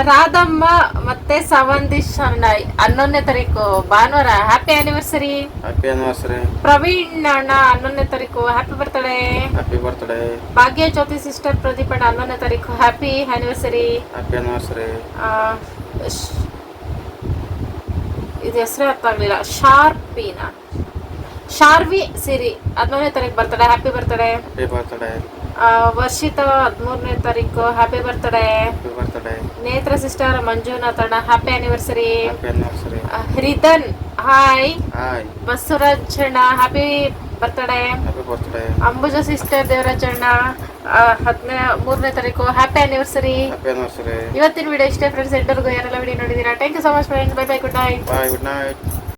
ರಾಧಮ್ಮ ಮತ್ತೆ ಸವಂದಿ ಅಣ್ಣ ಹನ್ನೊಂದನೇ ತಾರೀಕು ಭಾನುವಾರ. Happy anniversary happy anniversary Praveen ಅಣ್ಣ ಹನ್ನೊಂದನೇ ತಾರೀಕು. ಹ್ಯಾಪಿ ಬರ್ತಡೇ ಹ್ಯಾಪಿ ಬರ್ತಡೇ ಭಾಗ್ಯ ಜ್ಯೋತಿ ಸಿಸ್ಟರ್ ಪ್ರದೀಪ್ ಅಣ್ಣ ಹನ್ನೊಂದನೇ ತಾರೀಕು. ಹ್ಯಾಪಿ ಆನಿವರ್ಸರಿ ಹ್ಯಾಪಿ ಆನಿವರ್ಸರಿ ಇದು ಹೆಸರೇ ಅರ್ಥ ಆಗ್ಲಿಲ್ಲ. ಶಾರ್ಪಿನ ಶಾರ್ವಿ ಸಿರಿ ಹನ್ನೊಂದನೇ ತಾರೀಕು birthday happy birthday happy birthday Varshitha ಹದಿಮೂರನೇ ತಾರೀಕು happy birthday Netra sister Manjunatha ಅಣ್ಣ ಹ್ಯಾಪಿ ಆನಿವರ್ಸರಿ ಹರಿದನ್ ಹಾಯ್ ಬಸವರಾಜ್ ಅಣ್ಣ happy birthday Ambuja sister Devaraj ಅಣ್ಣ ಹದಿನೇ ಮೂರನೇ ತಾರೀಕು ಹ್ಯಾಪಿ ಆನಿವರ್ಸರಿ ಇವತ್ತಿನ ವಿಡಿಯೋ ಇಷ್ಟೇ ಫ್ರೆಂಡ್ಸ್ ಎಂಟರ್ಗೂ ಯಾರೆಲ್ಲ video ನೋಡಿದೀರಾ thank you so much friends bye bye good night good night